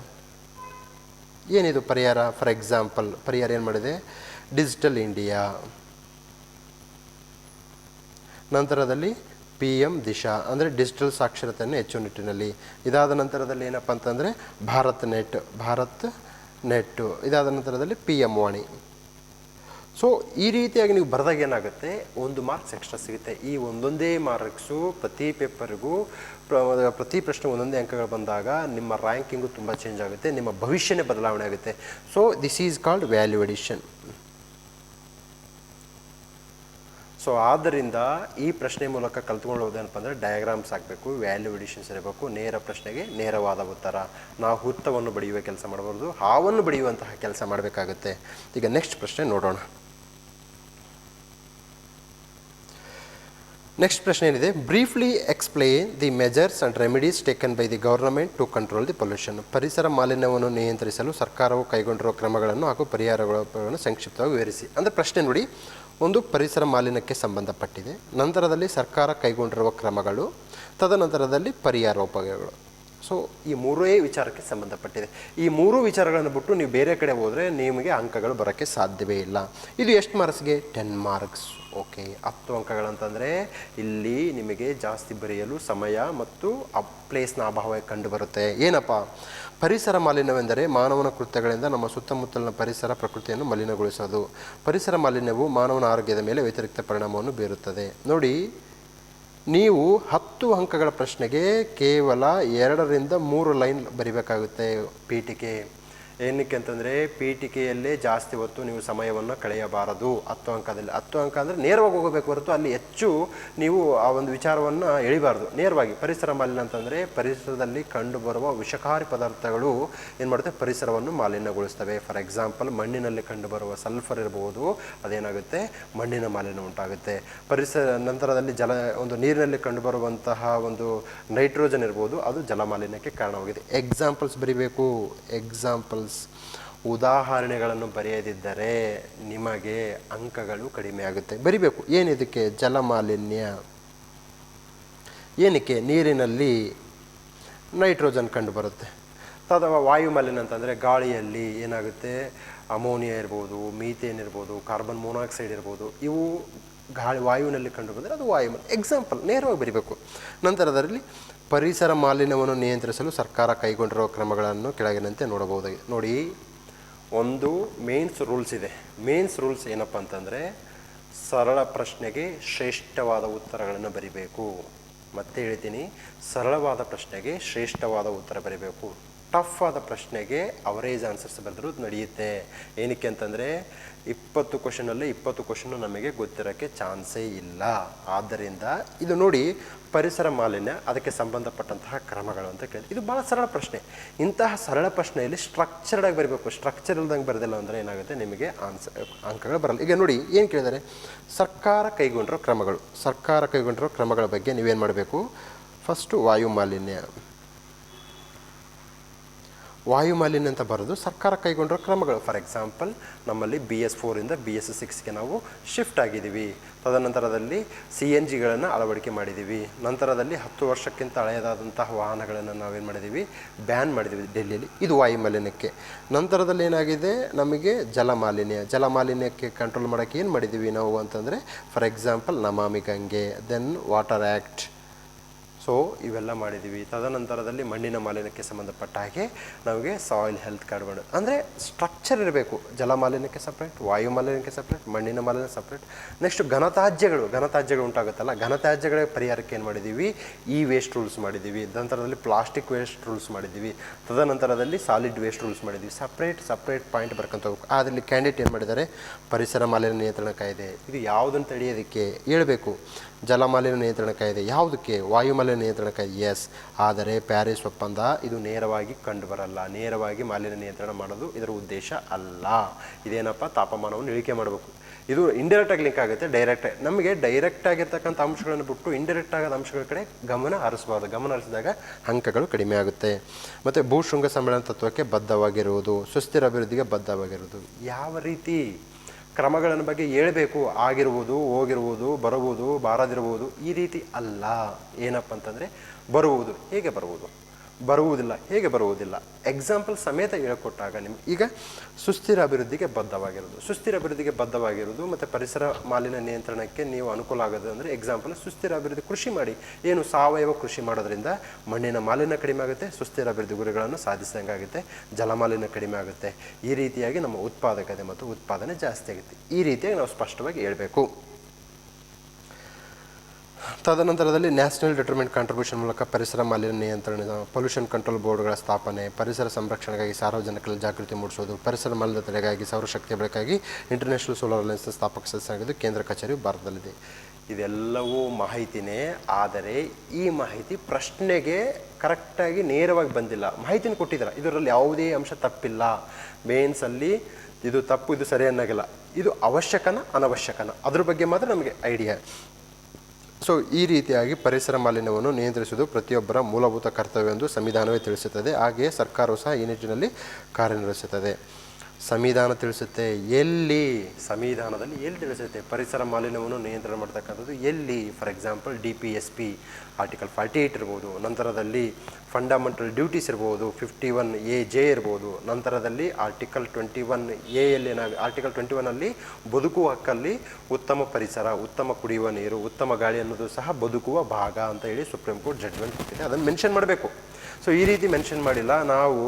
ಏನಿದು ಪರಿಹಾರ? ಫಾರ್ ಎಕ್ಸಾಂಪಲ್ ಪರಿಹಾರ ಏನು ಮಾಡಿದೆ? ಡಿಜಿಟಲ್ ಇಂಡಿಯಾ ನಂತರದಲ್ಲಿ ಪಿ ಎಂ ದಿಶಾ ಅಂದರೆ ಡಿಜಿಟಲ್ ಸಾಕ್ಷರತೆಯನ್ನು ಹೆಚ್ಚು ನಿಟ್ಟಿನಲ್ಲಿ. ಇದಾದ ನಂತರದಲ್ಲಿ ಏನಪ್ಪ ಅಂತಂದರೆ ಭಾರತ್ ನೆಟ್ ಭಾರತ್ ನೆಟ್ಟು ಇದಾದ ನಂತರದಲ್ಲಿ ಪಿ ಎಂ ವಾಣಿ ಸೊ ಈ ರೀತಿಯಾಗಿ ನೀವು ಬರೆದಾಗ ಏನಾಗುತ್ತೆ? ಒಂದು ಮಾರ್ಕ್ಸ್ ಎಕ್ಸ್ಟ್ರಾ ಸಿಗುತ್ತೆ. ಈ ಒಂದೊಂದೇ ಮಾರ್ಕ್ಸು ಪ್ರತಿ ಪೇಪರ್ಗೂ ಪ್ರ- ಪ್ರತಿ ಪ್ರಶ್ನೆ ಒಂದೊಂದೇ ಅಂಕಗಳು ಬಂದಾಗ ನಿಮ್ಮ ರ್ಯಾಂಕಿಂಗು ತುಂಬ ಚೇಂಜ್ ಆಗುತ್ತೆ. ನಿಮ್ಮ ಭವಿಷ್ಯನೇ ಬದಲಾವಣೆ ಆಗುತ್ತೆ. So this is called value addition so ಆದ್ದರಿಂದ ಈ ಪ್ರಶ್ನೆ ಮೂಲಕ ಕಲ್ತ್ಕೊಳ್ಳೋದೇನಪ್ಪ ಅಂದರೆ ಡಯಾಗ್ರಾಮ್ಸ್ ಹಾಕಬೇಕು ವ್ಯಾಲ್ಯೂ ಎಡಿಷನ್ಸ್ ಇರಬೇಕು, ನೇರ ಪ್ರಶ್ನೆಗೆ ನೇರವಾದ ಉತ್ತರ. ನಾವು ಹುತ್ತವನ್ನು ಬಡಿಯುವ ಕೆಲಸ ಮಾಡಬಾರ್ದು, ಹಾವನ್ನು ಬಡಿಯುವಂತಹ ಕೆಲಸ ಮಾಡಬೇಕಾಗುತ್ತೆ. ಈಗ ನೆಕ್ಸ್ಟ್ ಪ್ರಶ್ನೆ ನೋಡೋಣ. ನೆಕ್ಸ್ಟ್ ಪ್ರಶ್ನೆ ಏನಿದೆ? Briefly explain the measures and remedies taken by the government to control the pollution ಪರಿಸರ ಮಾಲಿನ್ಯವನ್ನು ನಿಯಂತ್ರಿಸಲು ಸರ್ಕಾರವು ಕೈಗೊಂಡಿರುವ ಕ್ರಮಗಳನ್ನು ಹಾಗೂ ಪರಿಹಾರಗಳನ್ನು ಸಂಕ್ಷಿಪ್ತವಾಗಿ ವಿವರಿಸಿ. ಅಂದರೆ ಪ್ರಶ್ನೆ ನೋಡಿ. ಒಂದು ಪರಿಸರ ಮಾಲಿನ್ಯಕ್ಕೆ ಸಂಬಂಧಪಟ್ಟಿದೆ. ನಂತರದಲ್ಲಿ ಸರ್ಕಾರ ಕೈಗೊಂಡಿರುವ ಕ್ರಮಗಳು, ತದನಂತರದಲ್ಲಿ ಪರಿಹಾರೋಪಾಯಗಳು ಸೊ ಈ ಮೂರೇ ವಿಚಾರಕ್ಕೆ ಸಂಬಂಧಪಟ್ಟಿದೆ. ಈ ಮೂರು ವಿಚಾರಗಳನ್ನು ಬಿಟ್ಟು ನೀವು ಬೇರೆ ಕಡೆ ಹೋದರೆ ನಿಮಗೆ ಅಂಕಗಳು ಬರೋಕ್ಕೆ ಸಾಧ್ಯವೇ ಇಲ್ಲ. ಇದು ಎಷ್ಟು ಮಾರ್ಕ್ಸ್ಗೆ? Ten marks. ಓಕೆ ಹತ್ತು ಅಂಕಗಳಂತಂದರೆ ಇಲ್ಲಿ ನಿಮಗೆ ಜಾಸ್ತಿ ಬರೆಯಲು ಸಮಯ ಮತ್ತು ಆ ಪ್ಲೇಸ್ನ ಅಭಾವ ಕಂಡುಬರುತ್ತೆ. ಏನಪ್ಪ? ಪರಿಸರ ಮಾಲಿನ್ಯವೆಂದರೆ ಮಾನವನ ಕೃತ್ಯಗಳಿಂದ ನಮ್ಮ ಸುತ್ತಮುತ್ತಲಿನ ಪರಿಸರ ಪ್ರಕೃತಿಯನ್ನು ಮಲಿನಗೊಳಿಸೋದು. ಪರಿಸರ ಮಾಲಿನ್ಯವು ಮಾನವನ ಆರೋಗ್ಯದ ಮೇಲೆ ವ್ಯತಿರಿಕ್ತ ಪರಿಣಾಮವನ್ನು ಬೀರುತ್ತದೆ. ನೋಡಿ, ನೀವು ಹತ್ತು ಅಂಕಗಳ ಪ್ರಶ್ನೆಗೆ ಕೇವಲ ಎರಡರಿಂದ ಮೂರು ಲೈನ್ ಬರಿಬೇಕಾಗುತ್ತೆ ಪೀಠಿಕೆ. ಏನಕ್ಕೆ ಅಂತಂದರೆ ಪೀಠಿಕೆಯಲ್ಲೇ ಜಾಸ್ತಿ ಹೊತ್ತು ನೀವು ಸಮಯವನ್ನು ಕಳೆಯಬಾರದು. ಹತ್ತು ಅಂಕದಲ್ಲಿ, ಹತ್ತು ಅಂಕ ಅಂದರೆ ನೇರವಾಗಿ ಹೋಗಬೇಕು ಹೊರತು ಅಲ್ಲಿ ಹೆಚ್ಚು ನೀವು ಆ ಒಂದು ವಿಚಾರವನ್ನು ಎಳಿಬಾರ್ದು. ನೇರವಾಗಿ ಪರಿಸರ ಮಾಲಿನ್ಯ ಅಂತಂದರೆ ಪರಿಸರದಲ್ಲಿ ಕಂಡುಬರುವ ವಿಷಕಾರಿ ಪದಾರ್ಥಗಳು ಏನು ಮಾಡುತ್ತೆ? ಪರಿಸರವನ್ನು ಮಾಲಿನ್ಯಗೊಳಿಸ್ತವೆ. ಫಾರ್ ಎಕ್ಸಾಂಪಲ್, ಮಣ್ಣಿನಲ್ಲಿ ಕಂಡುಬರುವ ಸಲ್ಫರ್ ಇರಬಹುದು ಅದೇನಾಗುತ್ತೆ? ಮಣ್ಣಿನ ಮಾಲಿನ್ಯ ಉಂಟಾಗುತ್ತೆ. ಪರಿಸರ ನಂತರದಲ್ಲಿ ಜಲ, ಒಂದು ನೀರಿನಲ್ಲಿ ಕಂಡುಬರುವಂತಹ ಒಂದು ನೈಟ್ರೋಜನ್ ಇರ್ಬೋದು, ಅದು ಜಲಮಾಲಿನ್ಯಕ್ಕೆ ಕಾರಣವಾಗಿದೆ. ಎಕ್ಸಾಂಪಲ್ಸ್ ಬರಿಬೇಕು. ಎಕ್ಸಾಂಪಲ್ಸ್ ಉದಾಹರಣೆಗಳನ್ನು ಬರೆಯದಿದ್ದರೆ ನಿಮಗೆ ಅಂಕಗಳು ಕಡಿಮೆ ಆಗುತ್ತೆ. ಬರಿಬೇಕು ಏನಿದಕ್ಕೆ ಜಲಮಾಲಿನ್ಯ? ಏನಕ್ಕೆ ನೀರಿನಲ್ಲಿ ನೈಟ್ರೋಜನ್ ಕಂಡುಬರುತ್ತೆ? ಅಥವಾ ವಾಯು ಮಾಲಿನ್ಯ ಅಂತಂದರೆ ಗಾಳಿಯಲ್ಲಿ ಏನಾಗುತ್ತೆ? ಅಮೋನಿಯಾ ಇರ್ಬೋದು, ಮೀಥೇನ್ ಇರ್ಬೋದು, ಕಾರ್ಬನ್ ಮೊನಾಕ್ಸೈಡ್ ಇರ್ಬೋದು, ಇವು ಗಾಳಿ, ವಾಯುವಿನಲ್ಲಿ ಕಂಡು ಬಂದರೆ ಅದು ವಾಯು ಎಕ್ಸಾಂಪಲ್ ನೇರವಾಗಿ ಬರಿಬೇಕು. ನಂತರದಲ್ಲಿ ಪರಿಸರ ಮಾಲಿನ್ಯವನ್ನು ನಿಯಂತ್ರಿಸಲು ಸರ್ಕಾರ ಕೈಗೊಂಡಿರುವ ಕ್ರಮಗಳನ್ನು ಕೆಳಗಿನಂತೆ ನೋಡಬಹುದಾಗಿದೆ ನೋಡಿ, ಒಂದು ಮೇನ್ಸ್ ರೂಲ್ಸ್ ಇದೆ. ಮೇನ್ಸ್ ರೂಲ್ಸ್ ಏನಪ್ಪ ಅಂತಂದರೆ ಸರಳ ಪ್ರಶ್ನೆಗೆ ಶ್ರೇಷ್ಠವಾದ ಉತ್ತರಗಳನ್ನು ಬರಿಬೇಕು. ಮತ್ತೆ ಹೇಳ್ತೀನಿ, ಸರಳವಾದ ಪ್ರಶ್ನೆಗೆ ಶ್ರೇಷ್ಠವಾದ ಉತ್ತರ ಬರೀಬೇಕು. ಟಫ್ ಆದ ಪ್ರಶ್ನೆಗೆ ಅವರೇಜ್ ಆನ್ಸರ್ಸ್ ಬರೆದರೂ ನಡೆಯುತ್ತೆ. ಏನಕ್ಕೆ ಅಂತಂದರೆ, ಇಪ್ಪತ್ತು ಕ್ವಶನಲ್ಲಿ ಇಪ್ಪತ್ತು ಕ್ವಶನ್ನು ನಮಗೆ ಗೊತ್ತಿರೋಕ್ಕೆ ಚಾನ್ಸೇ ಇಲ್ಲ. ಆದ್ದರಿಂದ ಇದು ನೋಡಿ ಪರಿಸರ ಮಾಲಿನ್ಯ, ಅದಕ್ಕೆ ಸಂಬಂಧಪಟ್ಟಂತಹ ಕ್ರಮಗಳು ಅಂತ ಕೇಳಿ ಇದು ಭಾಳ ಸರಳ ಪ್ರಶ್ನೆ. ಇಂತಹ ಸರಳ ಪ್ರಶ್ನೆಯಲ್ಲಿ ಸ್ಟ್ರಕ್ಚರ್ಡ್ ಆಗಿ ಬರಬೇಕು. ಸ್ಟ್ರಕ್ಚರ್ ಇಲ್ದಂಗೆ ಬರೆದಿಲ್ಲ ಅಂದರೆ ಏನಾಗುತ್ತೆ? ನಿಮಗೆ ಆನ್ಸರ್ ಅಂಕಗಳು ಬರಲ್ಲ. ಈಗ ನೋಡಿ, ಏನು ಕೇಳಿದ್ದಾರೆ? ಸರ್ಕಾರ ಕೈಗೊಂಡಿರೋ ಕ್ರಮಗಳು. ಸರ್ಕಾರ ಕೈಗೊಂಡಿರೋ ಕ್ರಮಗಳ ಬಗ್ಗೆ ನೀವೇನು ಮಾಡಬೇಕು? ಫಸ್ಟು ವಾಯು ಮಾಲಿನ್ಯ ವಾಯು ಮಾಲಿನ್ಯ ಅಂತ ಬರೋದು ಸರ್ಕಾರ ಕೈಗೊಂಡಿರೋ ಕ್ರಮಗಳು. ಫಾರ್ ಎಕ್ಸಾಂಪಲ್ ನಮ್ಮಲ್ಲಿ ಬಿ ಎಸ್ ಫೋರಿಂದ ಬಿ ಎಸ್ ಸಿಕ್ಸ್ಗೆ ನಾವು ಶಿಫ್ಟ್ ಆಗಿದ್ದೀವಿ. ತದನಂತರದಲ್ಲಿ ಸಿ ಎನ್ ಜಿಗಳನ್ನು ಅಳವಡಿಕೆ ಮಾಡಿದ್ದೀವಿ. ನಂತರದಲ್ಲಿ ಹತ್ತು ವರ್ಷಕ್ಕಿಂತ ಹಳೆಯದಾದಂತಹ ವಾಹನಗಳನ್ನು ನಾವೇನು ಮಾಡಿದ್ದೀವಿ? ಬ್ಯಾನ್ ಮಾಡಿದ್ದೀವಿ ಡೆಲ್ಲಿಯಲ್ಲಿ. ಇದು ವಾಯು ಮಾಲಿನ್ಯಕ್ಕೆ ನಂತರದಲ್ಲಿ ಏನಾಗಿದೆ? ನಮಗೆ ಜಲ ಮಾಲಿನ್ಯ ಜಲ ಮಾಲಿನ್ಯಕ್ಕೆ ಕಂಟ್ರೋಲ್ ಮಾಡೋಕ್ಕೆ ಏನು ಮಾಡಿದ್ದೀವಿ ನಾವು ಅಂತಂದರೆ for example Namami Gange then water act so ಇವೆಲ್ಲ ಮಾಡಿದ್ದೀವಿ. ತದನಂತರದಲ್ಲಿ ಮಣ್ಣಿನ ಮಾಲಿನ್ಯಕ್ಕೆ ಸಂಬಂಧಪಟ್ಟ ಹಾಗೆ ನಮಗೆ ಸಾಯಿಲ್ ಹೆಲ್ತ್ ಕಾರ್ಡ್ ಮಾಡೋದು ಅಂದರೆ ಸ್ಟ್ರಕ್ಚರ್ ಇರಬೇಕು. ಜಲ ಮಾಲಿನ್ಯಕ್ಕೆ ಸಪ್ರೇಟ್ ವಾಯು ಮಾಲಿನ್ಯಕ್ಕೆ ಸಪ್ರೇಟ್ ಮಣ್ಣಿನ ಮಾಲಿನ್ಯ ಸಪ್ರೇಟ್ ನೆಕ್ಸ್ಟ್ ಘನತಾಜ್ಯಗಳು ಘನತಾಜ್ಯಗಳು ಉಂಟಾಗುತ್ತಲ್ಲ ಘನತಾಜ್ಯಗಳ ಪರಿಹಾರಕ್ಕೆ ಏನು ಮಾಡಿದ್ದೀವಿ? ಈ ವೇಸ್ಟ್ ರೂಲ್ಸ್ ಮಾಡಿದ್ದೀವಿ. ನಂತರದಲ್ಲಿ ಪ್ಲಾಸ್ಟಿಕ್ ವೇಸ್ಟ್ ರೂಲ್ಸ್ ಮಾಡಿದ್ದೀವಿ. ತದನಂತರದಲ್ಲಿ ಸಾಲಿಡ್ ವೇಸ್ಟ್ ರೂಲ್ಸ್ ಮಾಡಿದ್ದೀವಿ. ಸಪ್ರೇಟ್ ಸಪ್ರೇಟ್ ಪಾಯಿಂಟ್ ಬರ್ಕೊಂತ ಹೋಗ್ಬೇಕು. ಅದರಲ್ಲಿ ಕ್ಯಾಂಡಿಡೇಟ್ ಏನು ಮಾಡಿದ್ದಾರೆ? ಪರಿಸರ ಮಾಲಿನ್ಯ ನಿಯಂತ್ರಣ ಕಾಯ್ದೆ. ಇದು ಯಾವುದನ್ನು ತಡೆಯೋದಕ್ಕೆ ಹೇಳಬೇಕು. ಜಲ ಮಾಲಿನ್ಯ ನಿಯಂತ್ರಣ ಕಾಯ್ದೆ. ಯಾವುದಕ್ಕೆ? ವಾಯು ಮಾಲಿನ್ಯ ನಿಯಂತ್ರಣ ನಿಯಂತ್ರಣಕ್ಕೆ ಎಸ್ ಆದರೆ ಪ್ಯಾರಿಸ್ ಒಪ್ಪಂದ ಇದು ನೇರವಾಗಿ ಕಂಡುಬರಲ್ಲ. ನೇರವಾಗಿ ಮಾಲಿನ್ಯ ನಿಯಂತ್ರಣ ಮಾಡೋದು ಇದರ ಉದ್ದೇಶ ಅಲ್ಲ. ಇದೇನಪ್ಪ? ತಾಪಮಾನವನ್ನು ಇಳಿಕೆ ಮಾಡಬೇಕು. ಇದು ಇಂಡೈರೆಕ್ಟ್ ಆಗಿ ಲಿಂಕ್ ಆಗುತ್ತೆ ಡೈರೆಕ್ಟ್ ನಮಗೆ ಡೈರೆಕ್ಟ್ ಆಗಿರ್ತಕ್ಕಂಥ ಅಂಶಗಳನ್ನು ಬಿಟ್ಟು ಇಂಡೈರೆಕ್ಟ್ ಆಗದ ಅಂಶಗಳ ಕಡೆ ಗಮನ ಹರಿಸಬಾರ್ದು. ಗಮನ ಹರಿಸಿದಾಗ ಅಂಕಗಳು ಕಡಿಮೆ ಆಗುತ್ತೆ. ಮತ್ತು ಭೂಶೃಂಗ ಸಮ್ಮೇಳನ ತತ್ವಕ್ಕೆ ಬದ್ಧವಾಗಿರುವುದು, ಸುಸ್ಥಿರ ಅಭಿವೃದ್ಧಿಗೆ ಬದ್ಧವಾಗಿರುವುದು. ಯಾವ ರೀತಿ? ಕ್ರಮಗಳನ್ನು ಬಗ್ಗೆ ಹೇಳಬೇಕು, ಆಗಿರ್ಬೋದು, ಹೋಗಿರ್ಬೋದು ಬರುವುದು ಬಾರದಿರ್ಬೋದು, ಈ ರೀತಿ ಅಲ್ಲ. ಏನಪ್ಪ ಅಂತಂದರೆ ಬರುವುದು. ಹೇಗೆ ಬರುವುದು? ಬರುವುದಿಲ್ಲ. ಹೇಗೆ ಬರುವುದಿಲ್ಲ? ಎಕ್ಸಾಂಪಲ್ ಸಮೇತ ಹೇಳಿಕೊಟ್ಟಾಗ ನಿಮ್ಗೆ. ಈಗ ಸುಸ್ಥಿರ ಅಭಿವೃದ್ಧಿಗೆ ಬದ್ಧವಾಗಿರೋದು ಸುಸ್ಥಿರ ಅಭಿವೃದ್ಧಿಗೆ ಬದ್ಧವಾಗಿರೋದು ಮತ್ತು ಪರಿಸರ ಮಾಲಿನ್ಯ ನಿಯಂತ್ರಣಕ್ಕೆ ನೀವು ಅನುಕೂಲ ಆಗೋದು ಅಂದರೆ ಎಕ್ಸಾಂಪಲ್ ಸುಸ್ಥಿರ ಅಭಿವೃದ್ಧಿ ಕೃಷಿ ಮಾಡಿ. ಏನು ಸಾವಯವ ಕೃಷಿ ಮಾಡೋದ್ರಿಂದ ಮಣ್ಣಿನ ಮಾಲಿನ್ಯ ಕಡಿಮೆ ಆಗುತ್ತೆ, ಸುಸ್ಥಿರ ಅಭಿವೃದ್ಧಿ ಗುರಿಗಳನ್ನು ಸಾಧಿಸಿದಂಗಾಗುತ್ತೆ ಜಲಮಾಲಿನ್ಯ ಕಡಿಮೆ ಆಗುತ್ತೆ. ಈ ರೀತಿಯಾಗಿ ನಮ್ಮ ಉತ್ಪಾದಕತೆ ಮತ್ತು ಉತ್ಪಾದನೆ ಜಾಸ್ತಿ ಆಗುತ್ತೆ. ಈ ರೀತಿಯಾಗಿ ನಾವು ಸ್ಪಷ್ಟವಾಗಿ ಹೇಳಬೇಕು. ತದನಂತರದಲ್ಲಿ ನ್ಯಾಷನಲ್ ಡಿಟರ್ಮೆಂಟ್ ಕಾಂಟ್ರಿಬ್ಯೂಷನ್ ಮೂಲಕ ಪರಿಸರ ಮಾಲಿನ್ಯ ನಿಯಂತ್ರಣ, ಪೊಲ್ಯೂಷನ್ ಕಂಟ್ರೋಲ್ ಬೋರ್ಡ್ಗಳ ಸ್ಥಾಪನೆ, ಪರಿಸರ ಸಂರಕ್ಷಣೆಗಾಗಿ ಸಾರ್ವಜನಿಕರಲ್ಲಿ ಜಾಗೃತಿ ಮೂಡಿಸೋದು ಪರಿಸರ ಮಾಲಿನ್ಯ ತಡೆಗಾಗಿ ಸೌರಶಕ್ತಿಯ ಬೆಳಕಾಗಿ ಇಂಟರ್ನ್ಯಾಷನಲ್ ಸೋಲಾರ್ ಅಲಯನ್ಸ್ ಸ್ಥಾಪಕ ಸದಸ್ಯರಾಗಿದ್ದು ಕೇಂದ್ರ ಕಚೇರಿ ಭಾರತದಲ್ಲಿದೆ. ಇದೆಲ್ಲವೂ ಮಾಹಿತಿನೇ, ಆದರೆ ಈ ಮಾಹಿತಿ ಪ್ರಶ್ನೆಗೆ ಕರೆಕ್ಟಾಗಿ ನೇರವಾಗಿ ಬಂದಿಲ್ಲ. ಮಾಹಿತಿನ ಕೊಟ್ಟಿದ್ದಾರೆ. ಇದರಲ್ಲಿ ಯಾವುದೇ ಅಂಶ ತಪ್ಪಿಲ್ಲ. ಮೇನ್ಸಲ್ಲಿ ಇದು ತಪ್ಪು, ಇದು ಸರಿ ಅನ್ನೋಗಿಲ್ಲ. ಇದು ಅವಶ್ಯಕನ, ಅನವಶ್ಯಕನ? ಅದ್ರ ಬಗ್ಗೆ ಮಾತ್ರ ನಮಗೆ ಐಡಿಯಾ. ಸೊ ಈ ರೀತಿಯಾಗಿ ಪರಿಸರ ಮಾಲಿನ್ಯವನ್ನು ನಿಯಂತ್ರಿಸುವುದು ಪ್ರತಿಯೊಬ್ಬರ ಮೂಲಭೂತ ಕರ್ತವ್ಯ ಎಂದು ಸಂವಿಧಾನವೇ ತಿಳಿಸುತ್ತದೆ. ಹಾಗೆಯೇ ಸರ್ಕಾರವು ಸಹ ಈ ನಿಟ್ಟಿನಲ್ಲಿ ಕಾರ್ಯನಿರ್ವಹಿಸುತ್ತದೆ. ಸಂವಿಧಾನ ತಿಳಿಸುತ್ತೆ, ಎಲ್ಲಿ ಸಂವಿಧಾನದಲ್ಲಿ ಎಲ್ಲಿ ತಿಳಿಸುತ್ತೆ? ಪರಿಸರ ಮಾಲಿನ್ಯವನ್ನು ನಿಯಂತ್ರಣ ಮಾಡ್ತಕ್ಕಂಥದ್ದು ಎಲ್ಲಿ? For example D P S P article forty eight ಇರ್ಬೋದು, ನಂತರದಲ್ಲಿ ಫಂಡಮೆಂಟಲ್ ಡ್ಯೂಟೀಸ್ ಇರ್ಬೋದು ಫಿಫ್ಟಿ ಒನ್ ಎ ಜೆ ಇರ್ಬೋದು, ನಂತರದಲ್ಲಿ ಆರ್ಟಿಕಲ್ ಟ್ವೆಂಟಿ ಒನ್ ಎ ಎಲ್ಲಿ ಏನಾಗ ಆರ್ಟಿಕಲ್ ಟ್ವೆಂಟಿ ಒನ್ನಲ್ಲಿ ಬದುಕುವ ಹಕ್ಕಲ್ಲಿ ಉತ್ತಮ ಪರಿಸರ, ಉತ್ತಮ ಕುಡಿಯುವ ನೀರು, ಉತ್ತಮ ಗಾಳಿ ಅನ್ನೋದು ಸಹ ಬದುಕುವ ಭಾಗ ಅಂತ ಹೇಳಿ ಸುಪ್ರೀಂ ಕೋರ್ಟ್ ಜಡ್ಜ್ಮೆಂಟ್ ಕೊಟ್ಟಿದೆ. ಅದನ್ನು ಮೆನ್ಷನ್ ಮಾಡಬೇಕು. ಸೊ ಈ ರೀತಿ ಮೆನ್ಷನ್ ಮಾಡಿಲ್ಲ. ನಾವು